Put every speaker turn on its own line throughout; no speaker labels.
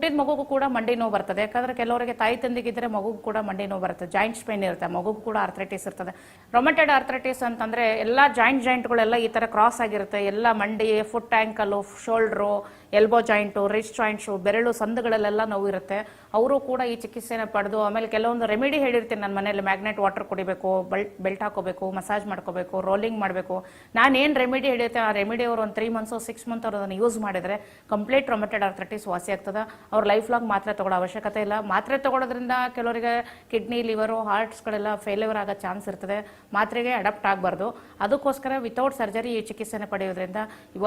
ಹುಟ್ಟಿದ ಮಗುಗೂ ಕೂಡ ಮಂಡಿ ನೋವು ಬರ್ತದೆ. ಯಾಕಂದ್ರೆ ಕೆಲವರಿಗೆ ತಾಯಿ ತಂದಿಗಿದ್ರೆ ಮಗುಗೂ ಕೂಡ ಮಂಡಿ ನೋವು ಬರುತ್ತೆ. ಜಾಯಿಂಟ್ ಪೇನ್ ಇರುತ್ತೆ. ಮಗುಗೂ ಕೂಡ ಆರ್ಥ್ರೈಟಿಸ್ ಇರ್ತದೆ. ರೊಮೆಟೆಡ್ ಆರ್ಥ್ರೈಟಿಸ್ ಅಂತಂದ್ರೆ ಎಲ್ಲ ಜಾಯಿಂಟ್ ಜಾಯಿಂಟ್ಗಳೆಲ್ಲ ಈ ತರ ಕ್ರಾಸ್ ಆಗಿರುತ್ತೆ. ಎಲ್ಲ ಮಂಡಿ foot ankle shoulder elbow joint wrist joints ಬೆರಳು ಸಂದುಗಳಲ್ಲೆಲ್ಲ ನೋವು ಇರುತ್ತೆ. ಅವರು ಕೂಡ ಈ ಚಿಕಿತ್ಸೆನ ಪಡೆದು ಆಮೇಲೆ ಕೆಲವೊಂದು ರೆಮಿಡಿ ಹೇಳಿರ್ತೀನಿ ನನ್ನ ಮನೇಲಿ ಮ್ಯಾಗ್ನೆಟ್ ವಾಟರ್ ಕುಡಿಬೇಕು ಬೆಲ್ಟ್ ಬೆಲ್ಟ್ ಹಾಕೋಬೇಕು ಮಸಾಜ್ ಮಾಡ್ಕೋಬೇಕು ರೋಲಿಂಗ್ ಮಾಡಬೇಕು. ನಾನು ಏನು ರೆಮಿಡಿ ಹೇಳಿರ್ತೀನಿ, ಆ ರೆಮಿಡಿ ಅವರು ಒಂದು ತ್ರೀ ಮಂತ್ಸು ಸಿಕ್ಸ್ ಮಂತ್ ಅವರು ಅದನ್ನು ಯೂಸ್ ಮಾಡಿದರೆ ಕಂಪ್ಲೀಟ್ ರೊಮೆಟೆಡ್ ಆರ್ಥ್ರೈಟಿಸ್ ವಾಸಿ ಆಗ್ತದೆ. ಅವ್ರ ಲೈಫ್ ಲಾಂಗ್ ಮಾತ್ರೆ ತೊಗೊಳ್ಳೋ ಅವಶ್ಯಕತೆ ಇಲ್ಲ. ಮಾತ್ರೆ ತೊಗೊಳೋದ್ರಿಂದ ಕೆಲವರಿಗೆ ಕಿಡ್ನಿ ಲಿವರು ಹಾರ್ಟ್ಸ್ಗಳೆಲ್ಲ ಫೇಲ್ಯೂರ್ ಆಗೋ ಚಾನ್ಸ್ ಇರ್ತದೆ. ಮಾತ್ರೆಗೆ ಅಡಾಪ್ಟ್ ಆಗಬಾರ್ದು. ಅದಕ್ಕೋಸ್ಕರ ವಿತೌಟ್ ಸರ್ಜರಿ ಈ ಚಿಕಿತ್ಸೆನ ಪಡೆಯೋದ್ರಿಂದ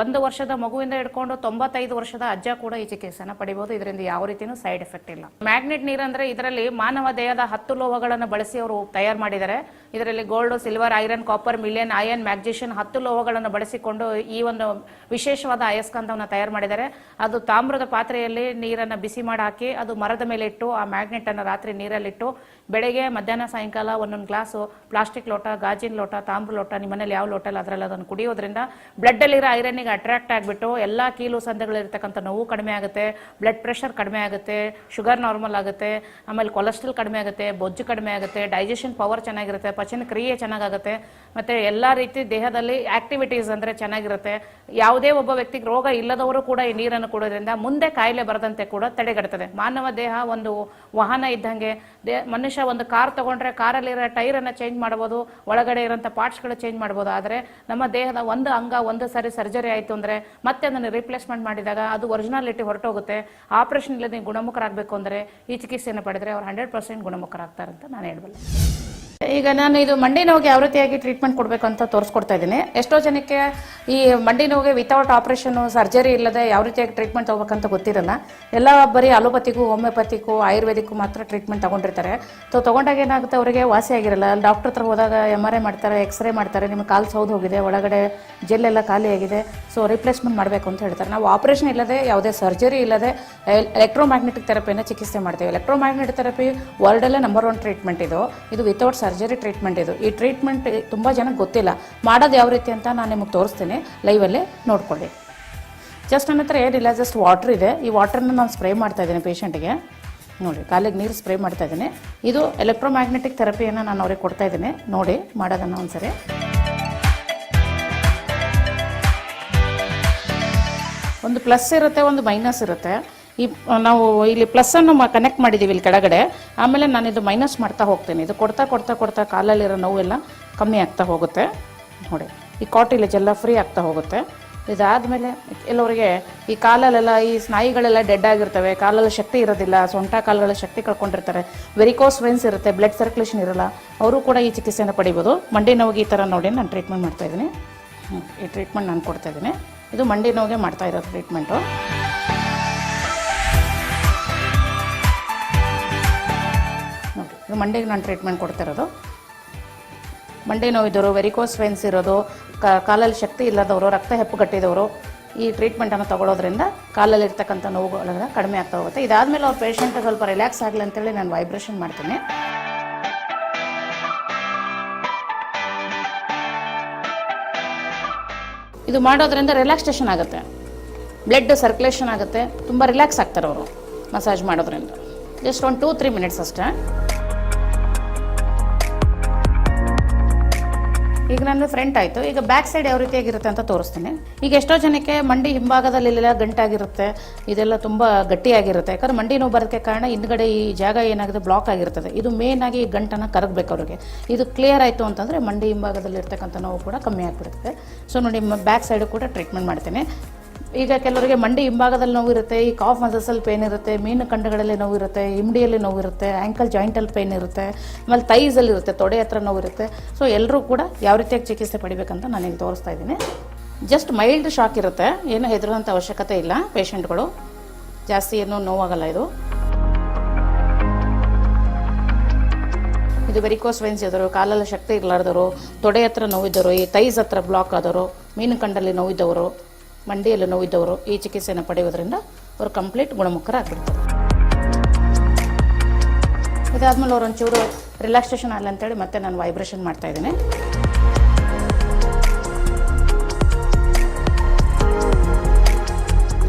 ಒಂದು ವರ್ಷದ ಮಗುವಿಂದ ಹಿಡ್ಕೊಂಡು ತೊಂಬತ್ತೈದು ವರ್ಷದ ಅಜ್ಜ ಕೂಡ ಈ ಚಿಕಿತ್ಸೆನ ಪಡಿಬಹುದು ಇದರಿಂದ ಯಾವ ರೀತಿಯೂ ಸೈಡ್ ಎಫೆಕ್ಟ್ ಇಲ್ಲ. ಮ್ಯಾಗ್ನೆಟ್ ನೀರಂದ್ರೆ ಇದರಲ್ಲಿ ಮಾನವ ದೇಹದ ಹತ್ತು ಲೋಹಗಳನ್ನು ಬಳಸಿ ಅವರು ತಯಾರು ಮಾಡಿದ್ದಾರೆ. ಇದರಲ್ಲಿ gold silver iron copper million ion magnesium ಹತ್ತು ಲೋಹಗಳನ್ನು ಬಳಸಿಕೊಂಡು ಈ ಒಂದು ವಿಶೇಷವಾದ ಅಯಸ್ಕಾಂತವನ್ನು ತಯಾರು ಮಾಡಿದ್ದಾರೆ. ಅದು ತಾಮ್ರದ ಪಾತ್ರೆಯಲ್ಲಿ ನೀರನ್ನು ಬಿಸಿ ಮಾಡಿ ಹಾಕಿ ಅದು ಮರದ ಮೇಲೆ ಇಟ್ಟು ಆ ಮ್ಯಾಗ್ನೆಟ್ ಅನ್ನು ರಾತ್ರಿ ನೀರಲ್ಲಿಟ್ಟು ಬೆಳಗ್ಗೆ, ಮಧ್ಯಾಹ್ನ, ಸಾಯಂಕಾಲ ಒಂದೊಂದು ಗ್ಲಾಸು ಪ್ಲಾಸ್ಟಿಕ್ ಲೋಟ, ಗಾಜಿನ ಲೋಟ, ತಾಮ್ರ ಲೋಟ ನಿಮ್ಮನೇಲಿ ಯಾವ ಲೋಟ ಇಲ್ಲ ಅದರಲ್ಲಿ ಅದನ್ನು ಕುಡಿಯೋದ್ರಿಂದ ಬ್ಲಡ್ಡಲ್ಲಿರೋ ಐರನ್ನಿಗೆ ಅಟ್ರಾಕ್ಟ್ ಆಗಿಬಿಟ್ಟು ಎಲ್ಲ ಕೀಲು ಸಂಧಿಗಳಿರ್ತಕ್ಕಂಥ ನೋವು ಕಡಿಮೆ ಆಗುತ್ತೆ ಬ್ಲಡ್ ಪ್ರೆಷರ್ ಕಡಿಮೆ ಆಗುತ್ತೆ ಶುಗರ್ ನಾರ್ಮಲ್ ಆಗುತ್ತೆ, ಆಮೇಲೆ ಕೊಲೆಸ್ಟ್ರಾಲ್ ಕಡಿಮೆ ಆಗುತ್ತೆ, ಬೊಜ್ಜು ಕಡಿಮೆ ಆಗುತ್ತೆ ಡೈಜೆಷನ್ ಪವರ್ ಚೆನ್ನಾಗಿರುತ್ತೆ ಪಚನ ಕ್ರಿಯೆ ಚೆನ್ನಾಗಾಗುತ್ತೆ. ಮತ್ತು ಎಲ್ಲ ರೀತಿ ದೇಹದಲ್ಲಿ ಆಕ್ಟಿವಿಟೀಸ್ ಅಂದರೆ ಚೆನ್ನಾಗಿರುತ್ತೆ. ಯಾವುದೇ ಒಬ್ಬ ವ್ಯಕ್ತಿಗೆ ರೋಗ ಇಲ್ಲದವರು ಕೂಡ ಈ ನೀರನ್ನು ಕುಡೋದ್ರಿಂದ ಮುಂದೆ ಕಾಯಿಲೆ ಬರದಂತೆ ಕೂಡ ತಡೆಗಟ್ಟುತ್ತದೆ ಮಾನವ ದೇಹ ಒಂದು ವಾಹನ ಇದ್ದಂಗೆ ದೇ ಮನುಷ್ಯ ಒಂದು ಕಾರ್ ತಗೊಂಡ್ರೆ ಕಾರಲ್ಲಿರೋ ಟೈರನ್ನು ಚೇಂಜ್ ಮಾಡ್ಬೋದು, ಒಳಗಡೆ ಇರೋಂಥ ಪಾರ್ಟ್ಸ್ಗಳು ಚೇಂಜ್ ಮಾಡ್ಬೋದು. ಆದರೆ ನಮ್ಮ ದೇಹದ ಒಂದು ಅಂಗ ಒಂದು ಸಾರಿ ಸರ್ಜರಿ ಆಯಿತು ಅಂದರೆ ಮತ್ತೆ ಅದನ್ನು ರಿಪ್ಲೇಸ್ಮೆಂಟ್ ಮಾಡಿದಾಗ ಅದು ಒರಿಜಿನಾಲಿಟಿ ಹೊರಟೋಗುತ್ತೆ. ಆಪರೇಷನ್ ಇಲ್ಲದೆ ಗುಣಮುಖರಾಗಬೇಕು ಅಂದರೆ ಈ ಚಿಕಿತ್ಸೆಯನ್ನು ಪಡೆದರೆ ಅವ್ರು ಹಂಡ್ರೆಡ್ ಪರ್ಸೆಂಟ್ ಗುಣಮುಖರಾಗ್ತಾರೆ ಅಂತ ನಾನು ಹೇಳ್ಬಲ್ಲೆ. ಈಗ ನಾನು ಇದು ಮಂಡಿ ನೋವಿಗೆ ಯಾವ ರೀತಿಯಾಗಿ ಟ್ರೀಟ್ಮೆಂಟ್ ಕೊಡಬೇಕು ಅಂತ ತೋರಿಸ್ಕೊಡ್ತಾ ಇದ್ದೀನಿ. ಎಷ್ಟೋ ಜನಕ್ಕೆ ಈ ಮಂಡಿ ನೋವಿಗೆ ವಿತೌಟ್ ಆಪರೇಷನ್ ಸರ್ಜರಿ ಇಲ್ಲದೆ ಯಾವ ರೀತಿಯಾಗಿ ಟ್ರೀಟ್ಮೆಂಟ್ ತಗೋಬೇಕಂತ ಗೊತ್ತಿರಲ್ಲ. ಎಲ್ಲ ಬರೀ ಅಲೋಪತಿಗೂ ಹೋಮಿಯೋಪತಿಗೂ ಆಯುರ್ವೇದಿಕ್ಕೂ ಮಾತ್ರ ಟ್ರೀಟ್ಮೆಂಟ್ ತಗೊಂಡಿರ್ತಾರೆ. ಸೊ ತಗೊಂಡಾಗ ಏನಾಗುತ್ತೆ ಅವರಿಗೆ? ವಾಸಿ ಆಗಿರಲ್ಲ. ಡಾಕ್ಟರ್ ಹತ್ರ ಹೋದಾಗ ಎಂ ಆರ್ ಐ ಮಾಡ್ತಾರೆ ಎಕ್ಸ್ರೇ ಮಾಡ್ತಾರೆ ನಿಮ್ಮ ಕಾಲು ಸೌದು ಹೋಗಿದೆ, ಒಳಗಡೆ ಜೆಲ್ ಎಲ್ಲ ಖಾಲಿ ಆಗಿದೆ. ಸೊ ರಿಪ್ಲೇಸ್ಮೆಂಟ್ ಮಾಡಬೇಕು ಅಂತ ಹೇಳ್ತಾರೆ. ನಾವು ಆಪರೇಷನ್ ಇಲ್ಲದೆ, ಯಾವುದೇ ಸರ್ಜರಿ ಇಲ್ಲದೆ ಎಲೆಕ್ಟ್ರೋಮ್ಯಾಗ್ನೆಟಿಕ್ ಥೆರಪಿಯನ್ನು ಚಿಕಿತ್ಸೆ ಮಾಡ್ತೀವಿ. ಎಲೆಕ್ಟ್ರೋಮ್ಯಾಗ್ನೆಟಿಕ್ ಥೆರಪಿ ವರ್ಲ್ಡಲ್ಲೇ ನಂಬರ್ ಒನ್ ಟ್ರೀಟ್ಮೆಂಟ್ ಇದು. ಇದು ವಿತೌಟ್ ಸರ್ಜರಿ ಟ್ರೀಟ್ಮೆಂಟ್ ಇದು. ಈ ಟ್ರೀಟ್ಮೆಂಟ್ ತುಂಬ ಜನಕ್ಕೆ ಗೊತ್ತಿಲ್ಲ. ಮಾಡೋದು ಯಾವ ರೀತಿ ಅಂತ ನಾನು ನಿಮಗೆ ತೋರಿಸ್ತೇನೆ. ಲೈವಲ್ಲೇ ನೋಡ್ಕೊಳ್ಳಿ. ಜಸ್ಟ್ ನನ್ನ ಹತ್ರ ಏನಿಲ್ಲ ಜಸ್ಟ್ ವಾಟ್ರ್ ಇದೆ. ಈ ವಾಟ್ರನ್ನ ನಾನು ಸ್ಪ್ರೇ ಮಾಡ್ತಾ ಇದ್ದೀನಿ ಪೇಷಂಟ್ಗೆ ನೋಡಿ, ಕಾಲಿಗೆ ನೀರು ಸ್ಪ್ರೇ ಮಾಡ್ತಾ ಇದ್ದೀನಿ. ಇದು ಎಲೆಕ್ಟ್ರೋಮ್ಯಾಗ್ನೆಟಿಕ್ ಥೆರಪಿಯನ್ನು ನಾನು ಅವ್ರಿಗೆ ಕೊಡ್ತಾ ಇದ್ದೀನಿ. ನೋಡಿ, ಮಾಡೋದನ್ನು ಒಂದ್ಸರಿ. ಒಂದು ಪ್ಲಸ್ ಇರುತ್ತೆ, ಒಂದು ಮೈನಸ್ ಇರುತ್ತೆ. ಈ ನಾವು ಇಲ್ಲಿ ಪ್ಲಸ್ಸನ್ನು ಕನೆಕ್ಟ್ ಮಾಡಿದ್ದೀವಿ ಇಲ್ಲಿ ಕೆಳಗಡೆ. ಆಮೇಲೆ ನಾನು ಇದು ಮೈನಸ್ ಮಾಡ್ತಾ ಹೋಗ್ತೇನೆ. ಇದು ಕೊಡ್ತಾ ಕೊಡ್ತಾ ಕೊಡ್ತಾ ಕಾಲಲ್ಲಿರೋ ನೋವೆಲ್ಲ ಕಮ್ಮಿ ಆಗ್ತಾ ಹೋಗುತ್ತೆ. ನೋಡಿ ಈ ಕಾಟಿಲೇಜ್ ಎಲ್ಲ ಫ್ರೀ ಆಗ್ತಾ ಹೋಗುತ್ತೆ. ಇದಾದಮೇಲೆ ಕೆಲವರಿಗೆ ಈ ಕಾಲಲ್ಲೆಲ್ಲ ಈ ಸ್ನಾಯುಗಳೆಲ್ಲ ಡೆಡ್ ಆಗಿರ್ತವೆ. ಕಾಲಲ್ಲಿ ಶಕ್ತಿ ಇರೋದಿಲ್ಲ. ಸೊಂಟ ಕಾಲುಗಳ ಶಕ್ತಿ ಕಳ್ಕೊಂಡಿರ್ತಾರೆ. ವೆರಿಕೋಸ್ ವೆನ್ಸ್ ಇರುತ್ತೆ ಬ್ಲಡ್ ಸರ್ಕ್ಯುಲೇಷನ್ ಇರಲ್ಲ. ಅವರು ಕೂಡ ಈ ಚಿಕಿತ್ಸೆನ ಪಡಿಬೋದು. ಮಂಡಿ ನೋವಿಗೆ ಈ ಥರ ನೋಡಿ ನಾನು ಟ್ರೀಟ್ಮೆಂಟ್ ಮಾಡ್ತಾ ಇದ್ದೀನಿ. ಹ್ಮ್, ಈ ಟ್ರೀಟ್ಮೆಂಟ್ ನಾನು ಕೊಡ್ತಾ ಇದ್ದೀನಿ. ಇದು ಮಂಡಿ ನೋವಿಗೆ ಮಾಡ್ತಾ ಇರೋದು ಟ್ರೀಟ್ಮೆಂಟು ಮಂಡಿಗೆ ನಾನು ಟ್ರೀಟ್ಮೆಂಟ್ ಕೊಡ್ತಿರೋದು ಮಂಡೆ ನೋವಿದ್ದವರು ವೆರಿಕೋಸ್ ವೆನ್ಸ್ ಇರೋದು ಕಾಲಲ್ಲಿ ಶಕ್ತಿ ಇಲ್ಲದವರು, ರಕ್ತ ಹೆಪ್ಪುಗಟ್ಟಿದವರು ಈ ಟ್ರೀಟ್ಮೆಂಟನ್ನು ತಗೊಳ್ಳೋದ್ರಿಂದ ಕಾಲಲ್ಲಿ ಇರ್ತಕ್ಕಂಥ ನೋವುಗಳೆಲ್ಲ ಕಡಿಮೆ ಆಗ್ತಾ ಹೋಗುತ್ತೆ. ಇದಾದಮೇಲೆ ಅವ್ರ ಪೇಷಂಟ್ ಸ್ವಲ್ಪ ರಿಲ್ಯಾಕ್ಸ್ ಆಗಲಿ ಅಂತೇಳಿ ನಾನು ವೈಬ್ರೇಷನ್ ಮಾಡ್ತೀನಿ. ಇದು ಮಾಡೋದ್ರಿಂದ ರಿಲ್ಯಾಕ್ಸೇಷನ್ ಆಗುತ್ತೆ. ಬ್ಲಡ್ ಸರ್ಕ್ಯುಲೇಷನ್ ಆಗುತ್ತೆ. ತುಂಬ ರಿಲ್ಯಾಕ್ಸ್ ಆಗ್ತಾರೆ ಅವರು ಮಸಾಜ್ ಮಾಡೋದ್ರಿಂದ. ಜಸ್ಟ್ ಒಂದು ಟೂ ತ್ರೀ ಮಿನಿಟ್ಸ್ ಅಷ್ಟೇ. ಈಗ ನನ್ನ ಫ್ರಂಟ್ ಆಯಿತು. ಈಗ ಬ್ಯಾಕ್ ಸೈಡ್ ಯಾವ ರೀತಿಯಾಗಿರುತ್ತೆ ಅಂತ ತೋರಿಸ್ತೀನಿ. ಈಗ ಎಷ್ಟೋ ಜನಕ್ಕೆ ಮಂಡಿ ಹಿಂಭಾಗದಲ್ಲೆಲ್ಲ ಗಂಟಾಗಿರುತ್ತೆ. ಇದೆಲ್ಲ ತುಂಬ ಗಟ್ಟಿಯಾಗಿರುತ್ತೆ. ಯಾಕಂದ್ರೆ ಮಂಡಿ ನೋವು ಬರೋದಕ್ಕೆ ಕಾರಣ ಹಿಂದ್ಗಡೆ ಈ ಜಾಗ ಏನಾಗಿದೆ ಬ್ಲಾಕ್ ಆಗಿರ್ತದೆ. ಇದು ಮೇನ್ ಆಗಿ ಈ ಗಂಟನ್ನು ಕರಗಬೇಕು ಅವ್ರಿಗೆ. ಇದು ಕ್ಲಿಯರ್ ಆಯಿತು ಅಂತಂದರೆ ಮಂಡಿ ಹಿಂಭಾಗದಲ್ಲಿ ಇರ್ತಕ್ಕಂಥ ನೋವು ಕೂಡ ಕಮ್ಮಿ ಆಗಿಬಿಡುತ್ತೆ. ಸೊ ನೋಡಿ ಬ್ಯಾಕ್ ಸೈಡು ಕೂಡ ಟ್ರೀಟ್ಮೆಂಟ್ ಮಾಡ್ತೀನಿ. ಈಗ ಕೆಲವರಿಗೆ ಮಂಡಿ ಹಿಂಭಾಗದಲ್ಲಿ ನೋವು ಇರುತ್ತೆ, ಈ ಕಾಫ್ ಮಸಲ್ಸಲ್ಲಿ ಪೇನ್ ಇರುತ್ತೆ, ಮೀನು ಕಂಡಗಳಲ್ಲಿ ನೋವು ಇರುತ್ತೆ ಇಮ್ಡಿಯಲ್ಲಿ ನೋವು ಇರುತ್ತೆ ಆ್ಯಂಕಲ್ ಜಾಯಿಂಟಲ್ಲಿ ಪೇನ್ ಇರುತ್ತೆ, ಆಮೇಲೆ ತೈಸಲ್ಲಿ ಇರುತ್ತೆ, ತೊಡೆ ಹತ್ರ ನೋವು ಇರುತ್ತೆ. ಸೊ ಎಲ್ಲರೂ ಕೂಡ ಯಾವ ರೀತಿಯಾಗಿ ಚಿಕಿತ್ಸೆ ಪಡಿಬೇಕಂತ ನಾನು ಇಲ್ಲಿ ತೋರಿಸ್ತಾ ಇದ್ದೀನಿ. ಜಸ್ಟ್ ಮೈಲ್ಡ್ ಶಾಕ್ ಇರುತ್ತೆ, ಏನು ಹೆದರುವಂಥ ಅವಶ್ಯಕತೆ ಇಲ್ಲ ಪೇಷಂಟ್ಗಳು ಜಾಸ್ತಿ ಏನೂ ನೋವಾಗಲ್ಲ ಇದು. ಇದು ವೆರಿಕೋಸ್ ವೆನ್ಸ್ ಇದ್ದವರು ಕಾಲಲ್ಲಿ ಶಕ್ತಿ ಇರಲಾರ್ದವರು ತೊಡೆ ಹತ್ರ ನೋವಿದ್ದವರು ಈ ತೈಸ್ ಹತ್ರ ಬ್ಲಾಕ್ ಆದವರು ಮೀನು ಕಂಡಲ್ಲಿ ನೋವಿದ್ದವರು ಮಂಡಿಯಲ್ಲಿ ನೋವಿದ್ದವರು ಈ ಚಿಕಿತ್ಸೆಯನ್ನು ಪಡೆಯುವುದರಿಂದ ಅವರು ಕಂಪ್ಲೀಟ್ ಗುಣಮುಖರಾಗಿರ್ತಾರೆ. ಇದಾದ್ಮೇಲೆ ಅವ್ರು ಒಂಚೂರು ರಿಲ್ಯಾಕ್ಸೇಷನ್ ಆಗಲಿ ಅಂತೇಳಿ ಮತ್ತೆ ನಾನು ವೈಬ್ರೇಷನ್ ಮಾಡ್ತಾ ಇದ್ದೀನಿ.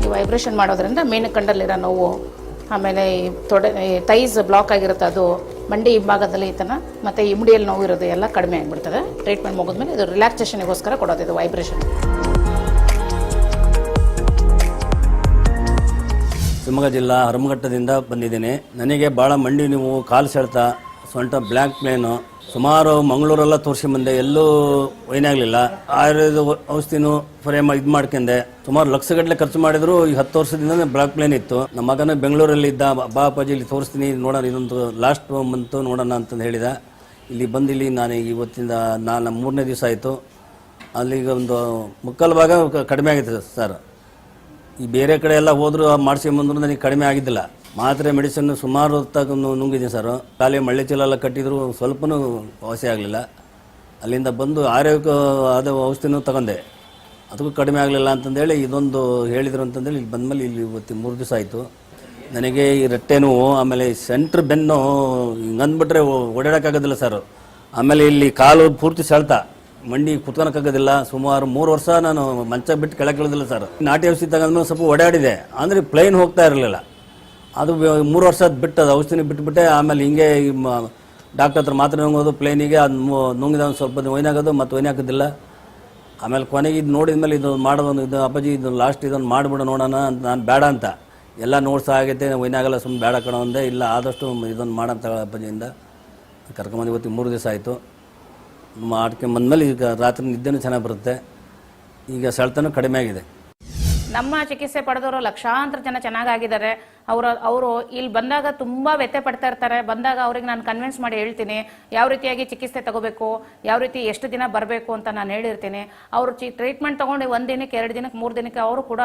ಈ ವೈಬ್ರೇಷನ್ ಮಾಡೋದ್ರಿಂದ ಮೀನು ಕಂಡಲ್ಲಿರೋ ನೋವು, ಆಮೇಲೆ ಈ ತೊಡೆ ತೈಸ್ ಬ್ಲಾಕ್ ಆಗಿರುತ್ತೆ ಅದು, ಮಂಡಿ ಹಿಂಭಾಗದಲ್ಲಿ ಈ ಥರ, ಮತ್ತು ಇಮ್ಡಿಯಲ್ಲಿ ನೋವು ಇರೋದು ಎಲ್ಲ ಕಡಿಮೆ ಆಗಿಬಿಡ್ತದೆ. ಟ್ರೀಟ್ಮೆಂಟ್ ಮುಗಿದ್ಮೇಲೆ ಇದು ರಿಲ್ಯಾಕ್ಸೇಷನ್ಗೋಸ್ಕರ ಕೊಡೋದು, ಇದು ವೈಬ್ರೇಷನ್
ಶಿವಮೊಗ್ಗ ಜಿಲ್ಲಾ ಹರಮಘಟ್ಟದಿಂದ ಬಂದಿದ್ದೀನಿ. ನನಗೆ ಭಾಳ ಮಂಡಿ ನೀವು ಕಾಲು ಸೆಳೆತ ಸೊಂಟ ಬ್ಲ್ಯಾಕ್ ಪ್ಲೇನು ಸುಮಾರು ಮಂಗಳೂರೆಲ್ಲ ತೋರಿಸಿ ಬಂದೆ ಎಲ್ಲೂ ಏನಾಗಲಿಲ್ಲ ಆಯುರ್ವೇದ ಔಷಧಿನೂ ಫ್ರೇಮ್ ಇದು ಮಾಡ್ಕೊಂಡೆ. ಸುಮಾರು ಲಕ್ಷಗಟ್ಟಲೆ ಖರ್ಚು ಮಾಡಿದ್ರು, ಈ ಹತ್ತು ವರ್ಷದಿಂದ ಬ್ಲಾಕ್ ಪ್ಲೇನ್ ಇತ್ತು. ನಮ್ಮ ಮಗನ ಬೆಂಗಳೂರಲ್ಲಿ ಇದ್ದ ಅಪ್ಪಾಜಿ ಇಲ್ಲಿ ತೋರಿಸ್ತೀನಿ, ನೋಡೋಣ ಇದೊಂದು ಲಾಸ್ಟ್ ಮಂತು ನೋಡೋಣ ಅಂತಂದು ಹೇಳಿದ. ಇಲ್ಲಿ ಬಂದು ಇಲ್ಲಿ ನಾನು ಇವತ್ತಿಂದ ನಾನು ಮೂರನೇ ದಿವಸ ಆಯಿತು. ಅಲ್ಲಿಗೆ ಒಂದು ಮುಕ್ಕಾಲು ಭಾಗ ಕಡಿಮೆ ಆಗಿತ್ತು ಸರ್. ಈ ಬೇರೆ ಕಡೆ ಎಲ್ಲ ಹೋದ್ರು ಮಾಡಿಸ್ಕೊಂಬಂದ್ರು ನನಗೆ ಕಡಿಮೆ ಆಗಿದ್ದಿಲ್ಲ. ಮಾತ್ರೆ, ಮೆಡಿಸಿನ್ ಸುಮಾರು ಹೊತ್ತಾಗ ನುಂಗಿದ್ದೀನಿ ಸರ್. ಖಾಲಿ ಮಳ್ಳೆ ಚೀಲ ಎಲ್ಲ ಕಟ್ಟಿದ್ರು ಸ್ವಲ್ಪನೂ ವಾಸಿ ಆಗಲಿಲ್ಲ. ಅಲ್ಲಿಂದ ಬಂದು ಆರೋಗ್ಯ ಆದ ಔಷಧಿನೂ ತಗೊಂಡೆ. ಅದಕ್ಕೂ ಕಡಿಮೆ ಆಗಲಿಲ್ಲ ಅಂತಂದೇಳಿ ಇದೊಂದು ಹೇಳಿದ್ರು ಅಂತಂದೇಳಿ ಇಲ್ಲಿ ಬಂದಮೇಲೆ ಇಲ್ಲಿ ಇವತ್ತು ಮೂರು ದಿವಸ ಆಯಿತು. ನನಗೆ ಈ ರಟ್ಟೆ ನೋವು, ಆಮೇಲೆ ಸೆಂಟ್ರ್ ಬೆನ್ನು ಹಿಂಗಂದ್ಬಿಟ್ರೆ ಓಡಾಡೋಕ್ಕಾಗೋದಿಲ್ಲ ಸರ್. ಆಮೇಲೆ ಇಲ್ಲಿ ಕಾಲು ಪೂರ್ತಿ ಸೆಳ್ತ. ಮಂಡಿ ಕುತ್ಕೊಳಕ್ಕಾಗೋದಿಲ್ಲ. ಸುಮಾರು ಮೂರು ವರ್ಷ ನಾನು ಮಂಚ ಬಿಟ್ಟು ಕೆಳಕ್ಕೆ ಇಳಿದಿಲ್ಲ ಸರ್. ನಾಟಿ ಔಷಧಿ ತಗೊಂಡ್ಮೇಲೆ ಸ್ವಲ್ಪ ಓಡಾಡಿದೆ. ಅಂದರೆ ಪ್ಲೇನ್ ಹೋಗ್ತಾ ಇರಲಿಲ್ಲ. ಅದು ಮೂರು ವರ್ಷ ಬಿಟ್ಟದು, ಔಷಧಿನ ಬಿಟ್ಬಿಟ್ಟೆ, ಆಮೇಲೆ ಹಿಂಗೆ ಡಾಕ್ಟರ್ ಹತ್ರ ಮಾತ್ರ ನುಂಗೋದು ಪ್ಲೇನಿಗೆ ಅದು ನುಂಗಿದ ಒಂದು ಸ್ವಲ್ಪ ಒಯ್ನಾಗೋದು ಮತ್ತು ಒಯ್ನಾಕೋದಿಲ್ಲ ಆಮೇಲೆ ಕೊನೆಗೆ ಇದು ನೋಡಿದ ಮೇಲೆ ಇದು ಮಾಡೋದೊಂದು, ಇದು ಅಪ್ಪಾಜಿ ಇದು ಲಾಸ್ಟ್ ಇದೊಂದು ಮಾಡಿಬಿಡು ನೋಡೋಣ ಅಂತ, ನಾನು ಬೇಡ ಅಂತ. ಎಲ್ಲ ನೋಡ್ಸ ಆಗೈತೆ ಒಯ್ನಾಗಲ್ಲ ಸುಮ್ಮನೆ ಬೇಡ ಕಣೋ ಅಂದೆ. ಇಲ್ಲ, ಆದಷ್ಟು ಇದನ್ನು ಮಾಡಂತ ಅಪ್ಪಾಜಿಯಿಂದ. ಕರ್ಕೊಂಬಂದು ಇವತ್ತು ಮೂರು ದಿವಸ ಆಯಿತು. ಮಾಡ್ಕೊಂಬಂದ್ಮೇಲೆ ಈಗ ರಾತ್ರಿ ನಿದ್ದೆನೂ ಚೆನ್ನಾಗಿ ಬರುತ್ತೆ. ಈಗ ಸೆಳೆತನೂ ಕಡಿಮೆ ಆಗಿದೆ.
ನಮ್ಮ ಚಿಕಿತ್ಸೆ ಪಡೆದವರು ಲಕ್ಷಾಂತರ ಜನ ಚೆನ್ನಾಗಿದ್ದಾರೆ ಅವರು ಅವರು ಇಲ್ಲಿ ಬಂದಾಗ ತುಂಬ ವ್ಯಥೆ ಪಡ್ತಾ ಇರ್ತಾರೆ. ಬಂದಾಗ ಅವ್ರಿಗೆ ನಾನು ಕನ್ವಿನ್ಸ್ ಮಾಡಿ ಹೇಳ್ತೀನಿ. ಯಾವ ರೀತಿಯಾಗಿ ಚಿಕಿತ್ಸೆ ತಗೋಬೇಕು? ಯಾವ ರೀತಿ ಎಷ್ಟು ದಿನ ಬರಬೇಕು ಅಂತ ನಾನು ಹೇಳಿರ್ತೀನಿ. ಅವರು ಟ್ರೀಟ್ಮೆಂಟ್ ತಗೊಂಡು ಒಂದು ದಿನಕ್ಕೆ, ಎರಡು ದಿನಕ್ಕೆ, ಮೂರು ದಿನಕ್ಕೆ ಅವರು ಕೂಡ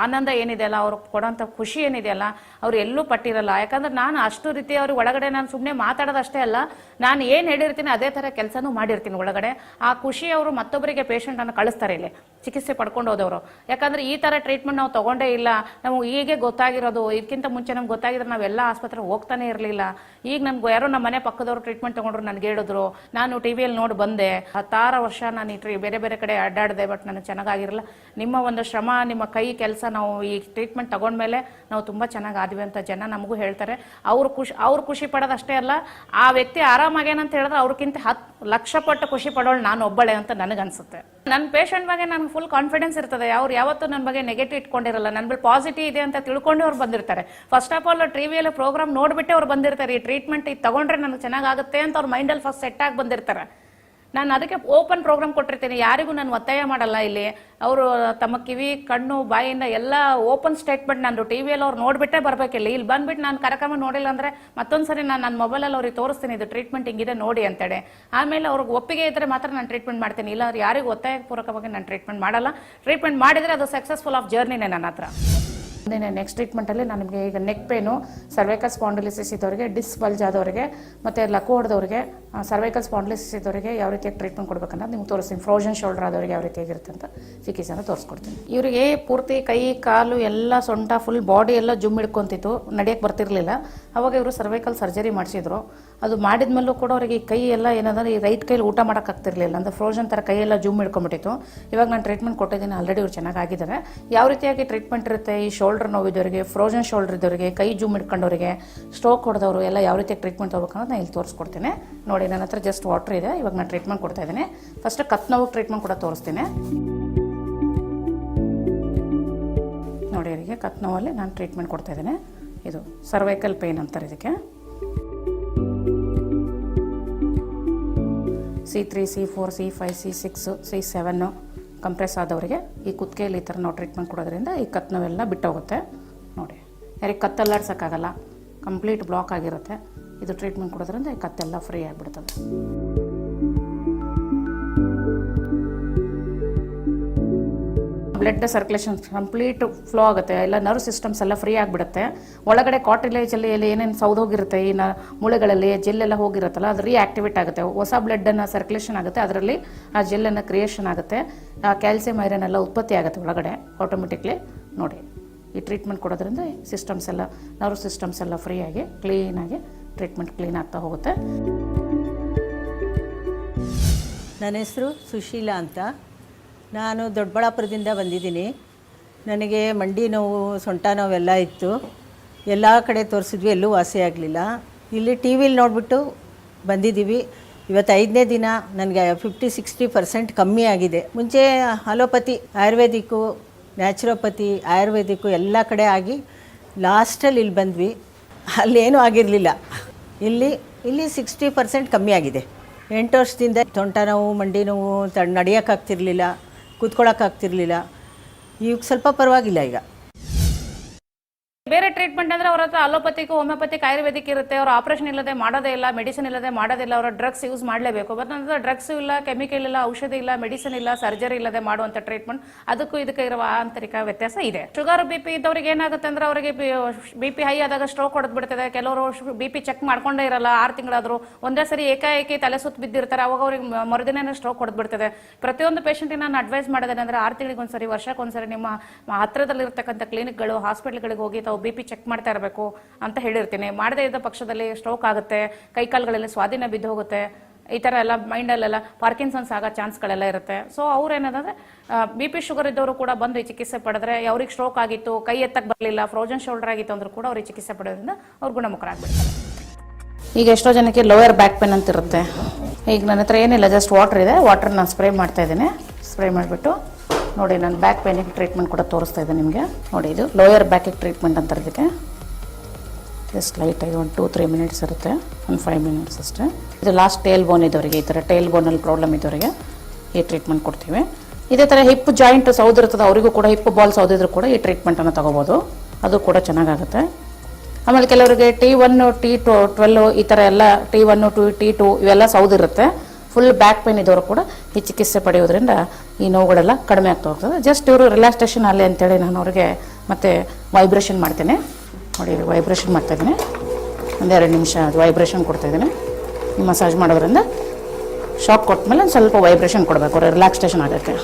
ಆನಂದ ಆನಂದ ಏನಿದೆಯಲ್ಲ ಅವ್ರು ಕೊಡೋಂಥ ಖುಷಿ ಏನಿದೆಯಲ್ಲ ಅವ್ರು ಎಲ್ಲೂ ಪಟ್ಟಿರಲ್ಲ. ಯಾಕಂದ್ರೆ ನಾನು ಅಷ್ಟು ರೀತಿ ಅವ್ರಿಗೆ ಒಳಗಡೆ ನಾನು ಸುಮ್ಮನೆ ಮಾತಾಡೋದಷ್ಟೇ ಅಲ್ಲ, ನಾನು ಏನು ಹೇಳಿರ್ತೀನಿ ಅದೇ ಥರ ಕೆಲಸನೂ ಮಾಡಿರ್ತೀನಿ ಒಳಗಡೆ. ಆ ಖುಷಿ ಅವರು ಮತ್ತೊಬ್ಬರಿಗೆ ಪೇಷಂಟನ್ನು ಕಳಿಸ್ತಾರೆ ಇಲ್ಲಿ. ಚಿಕಿತ್ಸೆ ಪಡ್ಕೊಂಡು ಹೋದವರು. ಯಾಕಂದ್ರೆ ಈ ಥರ ಟ್ರೀಟ್ಮೆಂಟ್ ನಾವು ತಗೊಂಡೇ ಇಲ್ಲ. ನಾವು ಹೀಗೆ ಗೊತ್ತಾಗಿರೋದು ಇದಕ್ಕಿಂತ ಮುಂಚೆ ನಮ್ಗೆ ಗೊತ್ತಾಗಿದ್ರೆ ನಾವೆಲ್ಲ ಆಸ್ಪತ್ರೆಗೆ ಹೋಗ್ತಾನೆ ಇರಲಿಲ್ಲ. ಈಗ ನಮ್ಗೆ ಯಾರೋ ನಮ್ಮ ಮನೆ ಪಕ್ಕದವ್ರು ಟ್ರೀಟ್ಮೆಂಟ್ ತೊಗೊಂಡ್ರು ನನಗೆ ಹೇಳಿದ್ರು, ನಾನು ಟಿ ವಿಯಲ್ಲಿ ನೋಡಿ ಬಂದೆ. ಹತ್ತಾರು ವರ್ಷ ನಾನು ಈ ಬೇರೆ ಬೇರೆ ಕಡೆ ಅಡ್ಡಾಡಿದೆ, ಬಟ್ ನನಗೆ ಚೆನ್ನಾಗಿರಲಿಲ್ಲ ನಿಮ್ಮ ಒಂದು ಶ್ರಮ, ನಿಮ್ಮ ಕೈ ಕೆಲಸ ನಾವು ಈ ಟ್ರೀಟ್ಮೆಂಟ್ ತಗೊಂಡ್ಮೇಲೆ ನಾವು ತುಂಬ ಚೆನ್ನಾಗಿ ಆದ್ವಿ ಅಂತ ಜನ ನಮಗೂ ಹೇಳ್ತಾರೆ. ಅವ್ರು ಖುಷಿ ಅವ್ರು ಖುಷಿ ಪಡೋದಷ್ಟೇ ಅಲ್ಲ, ಆ ವ್ಯಕ್ತಿ ಆರಾಮಾಗೇನಂತ ಹೇಳಿದ್ರೆ ಅವ್ರಿಗಿಂತ ಹತ್ತು ಲಕ್ಷ ಪಟ್ಟು ಖುಷಿ ಪಡೋಳು ನಾನು ಒಬ್ಬಳೆ ಅಂತ ನನಗನ್ಸುತ್ತೆ ನನ್ನ ಪೇಷಂಟ್ ಬಗ್ಗೆ ನನಗೆ ಫುಲ್ ಕಾನ್ಫಿಡೆನ್ಸ್ ಇರ್ತದೆ. ಅವ್ರು ಯಾವತ್ತೂ ನನ್ನ ಬಗ್ಗೆ ನೆಗೆಟಿವ್ ಇಟ್ಕೊಂಡಿರಲ್ಲ. ನನ್ನ ಬಳಿ ಪಾಸಿಟಿವ್ ಇದೆ ಅಂತ ತಿಳ್ಕೊಂಡು ಅವ್ರು ಬಂದಿರ್ತಾರೆ. ಫಸ್ಟ್ ಆಫ್ ಆಲ್ ಟಿ ವಿಯಲ್ಲಿ ಪ್ರೋಗ್ರಾಮ್ ನೋಡ್ಬಿಟ್ಟೆ ಅವ್ರು ಬಂದಿರ್ತಾರೆ. ಈ ಟ್ರೀಟ್ಮೆಂಟ್ ಇದು ತಗೊಂಡ್ರೆ ನನಗೆ ಚೆನ್ನಾಗುತ್ತೆ ಅಂತ ಅವ್ರ ಮೈಂಡಲ್ಲಿ ಫಸ್ಟ್ ಸೆಟ್ ಆಗಿ ಬಂದಿರ್ತಾರೆ. ನಾನು ಅದಕ್ಕೆ ಓಪನ್ ಪ್ರೋಗ್ರಾಮ್ ಕೊಟ್ಟಿರ್ತೀನಿ. ಯಾರಿಗೂ ನಾನು ಒತ್ತಾಯ ಮಾಡಲ್ಲ ಇಲ್ಲಿ. ಅವರು ತಮ್ಮ ಕಿವಿ, ಕಣ್ಣು, ಬಾಯಿಂದ ಎಲ್ಲ ಓಪನ್ ಸ್ಟೇಟ್ಮೆಂಟ್ ನಾನು ಟಿ ವಿಯಲ್ಲಿ ಅವ್ರು ನೋಡ್ಬಿಟ್ಟೇ ಬರಬೇಕಿಲ್ಲ. ಇಲ್ಲಿ ಬಂದ್ಬಿಟ್ಟು ನಾನು ಕಾರ್ಯಕ್ರಮ ನೋಡಿಲ್ಲ ಅಂದರೆ ಮತ್ತೊಂದ್ಸರಿ ನಾನು ನನ್ನ ಮೊಬೈಲಲ್ಲಿ ಅವ್ರಿಗೆ ತೋರಿಸ್ತೀನಿ, ಇದು ಟ್ರೀಟ್ಮೆಂಟ್ ಹಿಂಗಿದೆ ನೋಡಿ ಅಂತೇಳಿ. ಆಮೇಲೆ ಅವ್ರಿಗೆ ಒಪ್ಪಿಗೆ ಇದ್ದರೆ ಮಾತ್ರ ನಾನು ಟ್ರೀಟ್ಮೆಂಟ್ ಮಾಡ್ತೀನಿ. ಇಲ್ಲ ಅವ್ರು ಯಾರಿಗೂ ಒತ್ತಾಯಪೂರ್ವಕವಾಗಿ ನಾನು ಟ್ರೀಟ್ಮೆಂಟ್ ಮಾಡಲ್ಲ. ಟ್ರೀಟ್ಮೆಂಟ್ ಮಾಡಿದರೆ ಅದು ಸಕ್ಸಸ್ಫುಲ್ ಆಫ್ ಜರ್ನಿನೇ ನನ್ನ ಹತ್ರ. ಮುಂದಿನ ನೆಕ್ಸ್ಟ್ ಟ್ರೀಟ್ಮೆಂಟಲ್ಲಿ ನಾನು ನಿಮಗೆ ಈಗ ನೆಕ್ ಪೇನು ಸರ್ವೈಕಲ್ ಸ್ಪಾಂಡಲಿಸಿಸ್ ಇದ್ದವರಿಗೆ ಡಿಸ್ ಬಲ್ಜ್ ಆದವರಿಗೆ, ಮತ್ತು ಲಕ್ಕು ಹೊಡೆದವ್ರಿಗೆ ಸರ್ವೈಕಲ್ ಸ್ಪಾಂಡಲಿಸಿಸ್ ಇದ್ದವರಿಗೆ ಯಾವ ರೀತಿಯಾಗಿ ಟ್ರೀಟ್ಮೆಂಟ್ ಕೊಡಬೇಕಂತ ನಿಮ್ಗೆ ತೋರಿಸ್ತೀನಿ. ಫ್ರೋಜನ್ ಶೋಲ್ಡರ್ ಆದವರಿಗೆ ಯಾವ ರೀತಿಯಾಗಿರುತ್ತೆ ಅಂತ ಚಿಕಿತ್ಸೆನ ತೋರಿಸ್ಕೊಡ್ತೀನಿ. ಇವರಿಗೆ ಪೂರ್ತಿ ಕೈ, ಕಾಲು ಎಲ್ಲ ಸೊಂಟ ಫುಲ್ ಬಾಡಿ ಎಲ್ಲ ಜುಮ್ ಹಿಡ್ಕೊಂತಿತ್ತು ನಡೆಯಕ್ಕೆ ಬರ್ತಿರಲಿಲ್ಲ. ಅವಾಗ ಇವರು ಸರ್ವೈಕಲ್ ಸರ್ಜರಿ ಮಾಡಿಸಿದ್ರು. ಅದು ಮಾಡಿದ ಮೇಲೂ ಕೂಡ ಅವರಿಗೆ ಈ ಕೈ ಎಲ್ಲ ಏನಂದ್ರೆ ಈ ರೈಟ್ ಕೈಲಿ ಊಟ ಮಾಡೋಕ್ಕಾಗ್ತಿರ್ಲಿಲ್ಲ ಅಂದರೆ ಫ್ರೋಜನ್ ಥರ ಕೈ ಜೂಮ್ ಹಿಡ್ಕೊಂಬಿಟ್ಟಿತ್ತು ಇವಾಗ ನಾನು ಟ್ರೀಟ್ಮೆಂಟ್ ಕೊಟ್ಟಿದ್ದೀನಿ ಆಲ್ರೆಡಿ ಅವ್ರು ಚೆನ್ನಾಗಿದ್ದಾರೆ ಯಾವ ರೀತಿಯಾಗಿ ಟ್ರೀಟ್ಮೆಂಟ್ ಇರುತ್ತೆ? ಈ ಶೋಲ್ಡರ್ ನೋವಿದ್ದವರಿಗೆ ಫ್ರೋಜನ್ ಶೋಲ್ಡರ್ ಇದ್ದವರಿಗೆ, ಕೈ ಜೂಮ್ ಹಿಡ್ಕೊಂಡವರಿಗೆ ಸ್ಟ್ರೋಕ್ ಹೊಡೆದವರು ಎಲ್ಲ ಯಾವ ರೀತಿಯಾಗಿ ಟ್ರೀಟ್ಮೆಂಟ್ ತಗೋಬೇಕು ಅನ್ನೋದು ನಾನು ಇಲ್ಲಿ ತೋರಿಸ್ಕೊಡ್ತೀನಿ. ನೋಡಿ ನನ್ನ ಹತ್ರ ಜಸ್ಟ್ ವಾಟರ್ ಇದೆ. ಇವಾಗ ನಾನು ಟ್ರೀಟ್ಮೆಂಟ್ ಕೊಡ್ತಾ ಇದ್ದೀನಿ. ಫಸ್ಟ್ ಕತ್ ನೋವು ಟ್ರೀಟ್ಮೆಂಟ್ ಕೂಡ ತೋರಿಸ್ತೀನಿ. ನೋಡಿ, ಅವರಿಗೆ ಕತ್ ನೋವಲ್ಲಿ ನಾನು ಟ್ರೀಟ್ಮೆಂಟ್ ಕೊಡ್ತಾ ಇದ್ದೀನಿ. ಇದು ಸರ್ವೈಕಲ್ ಪೇನ್ ಅಂತಾರೆ ಇದಕ್ಕೆ. C three C four C five C six C seven compress ಆದವರಿಗೆ ಈ ಕುತ್ತಿಗೆಯಲ್ಲಿ ಈ ಥರ ನಾವು ಟ್ರೀಟ್ಮೆಂಟ್ ಕೊಡೋದ್ರಿಂದ ಈ ಕತ್ತು ಬಿಟ್ಟೋಗುತ್ತೆ. ನೋಡಿ, ಯಾರಿಗೆ ಕತ್ತಲ್ಲಾಡ್ಸೋಕ್ಕಾಗಲ್ಲ ಕಂಪ್ಲೀಟ್ ಬ್ಲಾಕ್ ಆಗಿರುತ್ತೆ. ಇದು ಟ್ರೀಟ್ಮೆಂಟ್ ಕೊಡೋದ್ರಿಂದ ಈ ಕತ್ತೆಲ್ಲ ಫ್ರೀ ಆಗಿಬಿಡ್ತದೆ. ಬ್ಲಡ್ ಸರ್ಕ್ಯುಲೇಷನ್ ಕಂಪ್ಲೀಟ್ ಫ್ಲೋ ಆಗುತ್ತೆ. ಎಲ್ಲ ನರ್ವ್ ಸಿಸ್ಟಮ್ಸ್ ಎಲ್ಲ ಫ್ರೀ ಆಗಿಬಿಡುತ್ತೆ. ಒಳಗಡೆ ಕಾಟಿಲೇಜಲ್ಲಿ ಎಲ್ಲಿ ಏನೇನು ಸೌದೋಗಿರುತ್ತೆ ಈ ನ ಮೂಳೆಗಳಲ್ಲಿ ಜೆಲ್ಲೆಲ್ಲ ಹೋಗಿರುತ್ತಲ್ಲ, ಅದು ರೀಆಕ್ಟಿವೇಟ್ ಆಗುತ್ತೆ. ಹೊಸ ಬ್ಲಡ್ಡನ್ನು ಸರ್ಕ್ಯುಲೇಷನ್ ಆಗುತ್ತೆ, ಅದರಲ್ಲಿ ಆ ಜೆಲ್ಲನ್ನು ಕ್ರಿಯೇಷನ್ ಆಗುತ್ತೆ. ಆ ಕ್ಯಾಲ್ಸಿಯಂ ಐರನ್ ಎಲ್ಲ ಉತ್ಪತ್ತಿ ಆಗುತ್ತೆ ಒಳಗಡೆ ಆಟೋಮೆಟಿಕ್ಲಿ ನೋಡಿ, ಈ ಟ್ರೀಟ್ಮೆಂಟ್ ಕೊಡೋದ್ರಿಂದ ಸಿಸ್ಟಮ್ಸ್ ಎಲ್ಲ ನರ್ವ್ ಸಿಸ್ಟಮ್ಸ್ ಎಲ್ಲ ಫ್ರೀಯಾಗಿ ಕ್ಲೀನಾಗಿ ಟ್ರೀಟ್ಮೆಂಟ್ ಕ್ಲೀನ್ ಆಗ್ತಾ ಹೋಗುತ್ತೆ.
ನನ್ನ ಹೆಸರು ಸುಶೀಲಾ ಅಂತ. ನಾನು ದೊಡ್ಡಬಳ್ಳಾಪುರದಿಂದ ಬಂದಿದ್ದೀನಿ. ನನಗೆ ಮಂಡಿ ನೋವು, ಸೊಂಟ ನೋವೆಲ್ಲ ಇತ್ತು. ಎಲ್ಲ ಕಡೆ ತೋರಿಸಿದ್ವಿ, ಎಲ್ಲೂ ವಾಸಿ ಆಗಲಿಲ್ಲ. ಇಲ್ಲಿ ಟಿ ವಿಲಿ ನೋಡಿಬಿಟ್ಟು ಬಂದಿದ್ದೀವಿ. ಇವತ್ತು ಐದನೇ ದಿನ, ನನಗೆ ಫಿಫ್ಟಿ ಸಿಕ್ಸ್ಟಿ ಪರ್ಸೆಂಟ್ ಕಮ್ಮಿ ಆಗಿದೆ. ಮುಂಚೆ ಅಲೋಪತಿ, ಆಯುರ್ವೇದಿಕ್ಕು, ನ್ಯಾಚುರೋಪತಿ, ಆಯುರ್ವೇದಿಕ್ಕು ಎಲ್ಲ ಕಡೆ ಆಗಿ ಲಾಸ್ಟಲ್ಲಿ ಇಲ್ಲಿ ಬಂದ್ವಿ. ಅಲ್ಲೇನೂ ಆಗಿರಲಿಲ್ಲ. ಇಲ್ಲಿ ಇಲ್ಲಿ ಸಿಕ್ಸ್ಟಿ ಪರ್ಸೆಂಟ್ ಕಮ್ಮಿ ಆಗಿದೆ. ಎಂಟು ವರ್ಷದಿಂದ ತೊಂಟ ನೋವು, ಮಂಡಿ ನೋವು ತ ನಡೆಯೋಕ್ಕಾಗ್ತಿರ್ಲಿಲ್ಲ ಕೂತ್ಕೊಳ್ಳೋಕ್ಕಾಗ್ತಿರ್ಲಿಲ್ಲ ಈಗ ಸ್ವಲ್ಪ ಪರವಾಗಿಲ್ಲ ಈಗ.
ಟ್ರೀಟ್ಮೆಂಟ್ ಅಂದ್ರೆ ಅವ್ರ ಹತ್ರ ಅಲೋಪತಿಕ್ ಹೋಮಿಯೋಪತಿಕ್ ಆಯುರ್ವೇದಿಕ್ ಇರುತ್ತೆ. ಅವ್ರ ಆಪರೇಷನ್ ಇಲ್ಲದೆ ಮಾಡೋದೇ ಇಲ್ಲ, ಮೆಡಿಸಿನ್ ಇಲ್ಲದೆ ಮಾಡೋದಿಲ್ಲ ಅವರ ಡ್ರಗ್ಸ್ ಯೂಸ್ ಮಾಡಲೇಬೇಕು. ಬಟ್ ನಂತರ ಡ್ರಗ್ಸ್ ಇಲ್ಲ, ಕೆಮಿಕಲ್ ಇಲ್ಲ, ಔಷಧಿ ಇಲ್ಲ, ಮೆಡಿಸಿನ್ ಇಲ್ಲ, ಸರ್ಜರಿ ಇಲ್ಲದೆ ಮಾಡುವಂತ ಟ್ರೀಟ್ಮೆಂಟ್ ಅದಕ್ಕೂ ಇದಕ್ಕೆ ಇರುವ ಆಂತರಿಕ ವ್ಯತ್ಯಾಸ ಇದೆ. ಶುಗರ್, ಬಿ ಪಿ ಇದ್ದವ್ರಿಗೆ ಏನಾಗುತ್ತೆ ಅಂದ್ರೆ ಅವರಿಗೆ ಬಿ ಪಿ ಹೈ ಆದಾಗ ಸ್ಟ್ರೋಕ್ ಹೊಡೆದ್ ಬಿಡ್ತದೆ. ಕೆಲವರು ಬಿ ಪಿ ಚೆಕ್ ಮಾಡ್ಕೊಂಡೇ ಇರಲ್ಲ, ಆರು ತಿಂಗಳಾದ್ರು. ಒಂದೇ ಸರಿ ಏಕಾಏಕಿ ತಲೆ ಸುತ್ತ ಬಿದ್ದಿರ್ತಾರೆ, ಅವಾಗ ಅವ್ರಿಗೆ ಮರುದಿನ ಸ್ಟ್ರೋಕ್ ಹೊಡೆದ್ ಬಿಡ್ತದೆ. ಪ್ರತಿಯೊಂದು ಪೇಷಂಟಿಗೆ ನಾನು ಅಡ್ವೈಸ್ ಮಾಡಿದೆ ಅಂದ್ರೆ ಆರು ತಿಂಗಳಿಗೆ ಒಂದ್ಸರಿ ವರ್ಷಕ್ಕೊಂದ್ಸರಿ ನಿಮ್ಮ ಹತ್ರದಲ್ಲಿರ್ತಕ್ಕಂಥ ಕ್ಲಿನಿಕ್ಗಳು ಹಾಸ್ಪಿಟ್ಲ್ಗಳಿಗೆ ಹೋಗಿ ತಾವು ಬಿ ಪಿ ಚೆಕ್ ಮಾಡ್ತಾ ಇರಬೇಕು ಅಂತ ಹೇಳಿರ್ತೀನಿ. ಮಾಡದೇ ಇದ್ದ ಪಕ್ಷದಲ್ಲಿ ಸ್ಟ್ರೋಕ್ ಆಗುತ್ತೆ ಕೈಕಾಲುಗಳಲ್ಲಿ ಸ್ವಾಧೀನ ಬಿದ್ದು ಹೋಗುತ್ತೆ, ಈ ಥರ ಎಲ್ಲ ಮೈಂಡಲ್ಲೆಲ್ಲ ಪಾರ್ಕಿನ್ಸನ್ಸ್ ಆಗೋ ಚಾನ್ಸ್ಗಳೆಲ್ಲ ಇರುತ್ತೆ. ಸೊ ಅವ್ರು ಏನಂದ್ರೆ ಬಿ ಪಿ ಶುಗರ್ ಇದ್ದವರು ಕೂಡ ಬಂದು ಈ ಚಿಕಿತ್ಸೆ ಪಡೆದ್ರೆ ಅವ್ರಿಗೆ ಸ್ಟ್ರೋಕ್ ಆಗಿತ್ತು, ಕೈ ಎತ್ತಕ್ಕೆ ಬರಲಿಲ್ಲ ಫ್ರೋಜನ್ ಶೋಲ್ಡರ್ ಆಗಿತ್ತು ಅಂದ್ರೂ ಕೂಡ ಅವ್ರಿಗೆ ಚಿಕಿತ್ಸೆ ಪಡೆಯೋದ್ರಿಂದ ಅವ್ರು ಗುಣಮುಖರಾಗ್ಬಿಡ್ತಾರೆ. ಈಗ ಎಷ್ಟೋ ಜನಕ್ಕೆ ಲೋಯರ್ ಬ್ಯಾಕ್ ಪೇನ್ ಅಂತ ಇರುತ್ತೆ ಈಗ ನನ್ನ ಹತ್ರ ಏನಿಲ್ಲ ಜಸ್ಟ್ ವಾಟರ್ ಇದೆ. ವಾಟರ್ ನಾನು ಸ್ಪ್ರೇ ಮಾಡ್ತಾ ಇದ್ದೀನಿ. ಸ್ಪ್ರೇ ಮಾಡಿಬಿಟ್ಟು ನೋಡಿ, ನಾನು ಬ್ಯಾಕ್ ಪೇನಿಗೆ ಟ್ರೀಟ್ಮೆಂಟ್ ಕೂಡ ತೋರಿಸ್ತಾ ಇದ್ದೆ ನಿಮಗೆ. ನೋಡಿ, ಇದು ಲೋಯರ್ ಬ್ಯಾಕಿಗೆ ಟ್ರೀಟ್ಮೆಂಟ್ ಅಂತ ಇದಕ್ಕೆ ಜಸ್ಟ್ ಲೈಟಾಗಿ ಒಂದು ಟೂ ತ್ರೀ ಮಿನಿಟ್ಸ್ ಇರುತ್ತೆ. ಒಂದು ಫೈವ್ ಮಿನಿಟ್ಸ್ ಅಷ್ಟೇ. ಇದು ಲಾಸ್ಟ್ ಟೇಲ್ ಬೋನ್ ಇದ್ದವರಿಗೆ, ಈ ಥರ ಟೇಲ್ ಬೋನಲ್ಲಿ ಪ್ರಾಬ್ಲಮ್ ಇದ್ದವರಿಗೆ ಈ ಟ್ರೀಟ್ಮೆಂಟ್ ಕೊಡ್ತೀವಿ. ಇದೇ ಥರ ಹಿಪ್ ಜಾಯಿಂಟ್ ಸೌದಿರ್ತದೆ ಅವರಿಗೂ ಕೂಡ ಹಿಪ್ ಬಾಲ್ ಸೌದಿದ್ರು ಕೂಡ ಈ ಟ್ರೀಟ್ಮೆಂಟನ್ನು ತಗೋಬೋದು. ಅದು ಕೂಡ ಚೆನ್ನಾಗಾಗುತ್ತೆ. ಆಮೇಲೆ ಕೆಲವರಿಗೆ T one T two twelve ಈ ಥರ ಎಲ್ಲ T one two T two ಇವೆಲ್ಲ ಸೌದಿರುತ್ತೆ ಫುಲ್ ಬ್ಯಾಕ್ ಪೇನ್ ಇದ್ದವರು ಕೂಡ ಈ ಚಿಕಿತ್ಸೆ ಪಡೆಯೋದ್ರಿಂದ ಈ ನೋವುಗಳೆಲ್ಲ ಕಡಿಮೆ ಆಗ್ತಾ ಹೋಗ್ತದೆ. ಜಸ್ಟ್ ಇವರು ರಿಲ್ಯಾಕ್ಸೇಷನ್ ಅಲ್ಲಿ ಅಂತೇಳಿ ನಾನು ಅವ್ರಿಗೆ ಮತ್ತೆ ವೈಬ್ರೇಷನ್ ಮಾಡ್ತೇನೆ. ನೋಡಿ ವೈಬ್ರೇಷನ್ ಮಾಡ್ತಾ ಇದ್ದೀನಿ. ಒಂದೆರಡು ನಿಮಿಷ ಅದು ವೈಬ್ರೇಷನ್ ಕೊಡ್ತಾ ಇದ್ದೀನಿ. ಈ ಮಸಾಜ್ ಮಾಡೋದ್ರಿಂದ ಶಾಕ್ ಕೊಟ್ಟಮೇಲೆ ಒಂದು ಸ್ವಲ್ಪ ವೈಬ್ರೇಷನ್ ಕೊಡಬೇಕು ರಿಲ್ಯಾಕ್ಸೇಷನ್ ಆಗುತ್ತೆ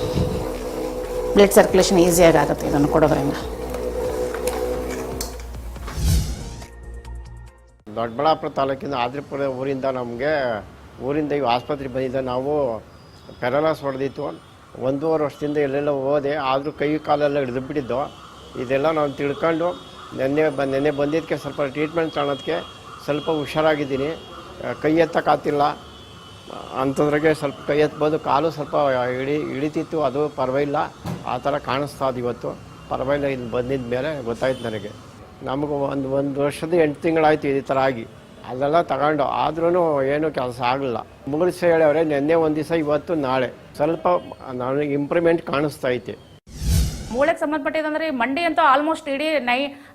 ಬ್ಲಡ್ ಸರ್ಕ್ಯುಲೇಷನ್ ಈಸಿಯಾಗಿ ಆಗುತ್ತೆ ಇದನ್ನು ಕೊಡೋದ್ರಿಂದ.
ದೊಡ್ಡಬಳ್ಳಾಪುರ ತಾಲೂಕಿನ ಆದ್ರಿಪುರ ಊರಿಂದ ನಮಗೆ ಊರಿಂದ ಈಗ ಆಸ್ಪತ್ರೆಗೆ ಬಂದಿದ್ದ ನಾವು ಪೆರಲಾಸ್ ಹೊಡೆದಿತ್ತು. ಒಂದೂವರೆ ವರ್ಷದಿಂದ ಎಲ್ಲೆಲ್ಲ ಹೋದೆ, ಆದರೂ ಕೈ ಕಾಲೆಲ್ಲ ಹಿಡಿದುಬಿಟ್ಟಿದ್ದು. ಇದೆಲ್ಲ ನಾನು ತಿಳ್ಕೊಂಡು ನೆನ್ನೆ ಬ, ನೆನ್ನೆ ಬಂದಿದ್ದಕ್ಕೆ ಸ್ವಲ್ಪ ಟ್ರೀಟ್ಮೆಂಟ್ ತಗೊಳೋದಕ್ಕೆ ಸ್ವಲ್ಪ ಹುಷಾರಾಗಿದ್ದೀನಿ. ಕೈ ಎತ್ತಕ್ಕಾತಿಲ್ಲ ಅಂಥದ್ರಾಗೆ ಸ್ವಲ್ಪ ಕೈ ಎತ್ಬೋದು, ಕಾಲು ಸ್ವಲ್ಪ ಇಳಿ ಇಳಿತಿತ್ತು ಅದು ಪರವಾಗಿಲ್ಲ. ಆ ಥರ ಕಾಣಿಸ್ತಾ ಅದು ಇವತ್ತು. ಪರವಾಗಿಲ್ಲ ಇಲ್ಲಿ ಬಂದಿದ್ದ ಮೇಲೆ ಗೊತ್ತಾಯ್ತು ನನಗೆ. ನಮಗೂ ಒಂದು ಒಂದು ವರ್ಷದ ಎಂಟು ತಿಂಗಳಾಯಿತು ಈ ಥರ ಆಗಿ. ಅದೆಲ್ಲ ತಗೊಂಡು ಆದ್ರೂ ಏನು ಕೆಲಸ ಆಗಲ್ಲ ಮುಗಿಸ್ ಹೇಳವ್ರೆ ನಿನ್ನೆ ಒಂದು ದಿವಸ, ಇವತ್ತು ನಾಳೆ. ಸ್ವಲ್ಪ ನನಗೆ ಇಂಪ್ರೂವ್ಮೆಂಟ್ ಕಾಣಿಸ್ತಾ ಐತೆ.
ಮೂಳೆಗೆ ಸಂಬಂಧಪಟ್ಟಿದಂದ್ರೆ ಈ ಮಂಡಿ ಅಂತ ಆಲ್ಮೋಸ್ಟ್ ಇಡೀ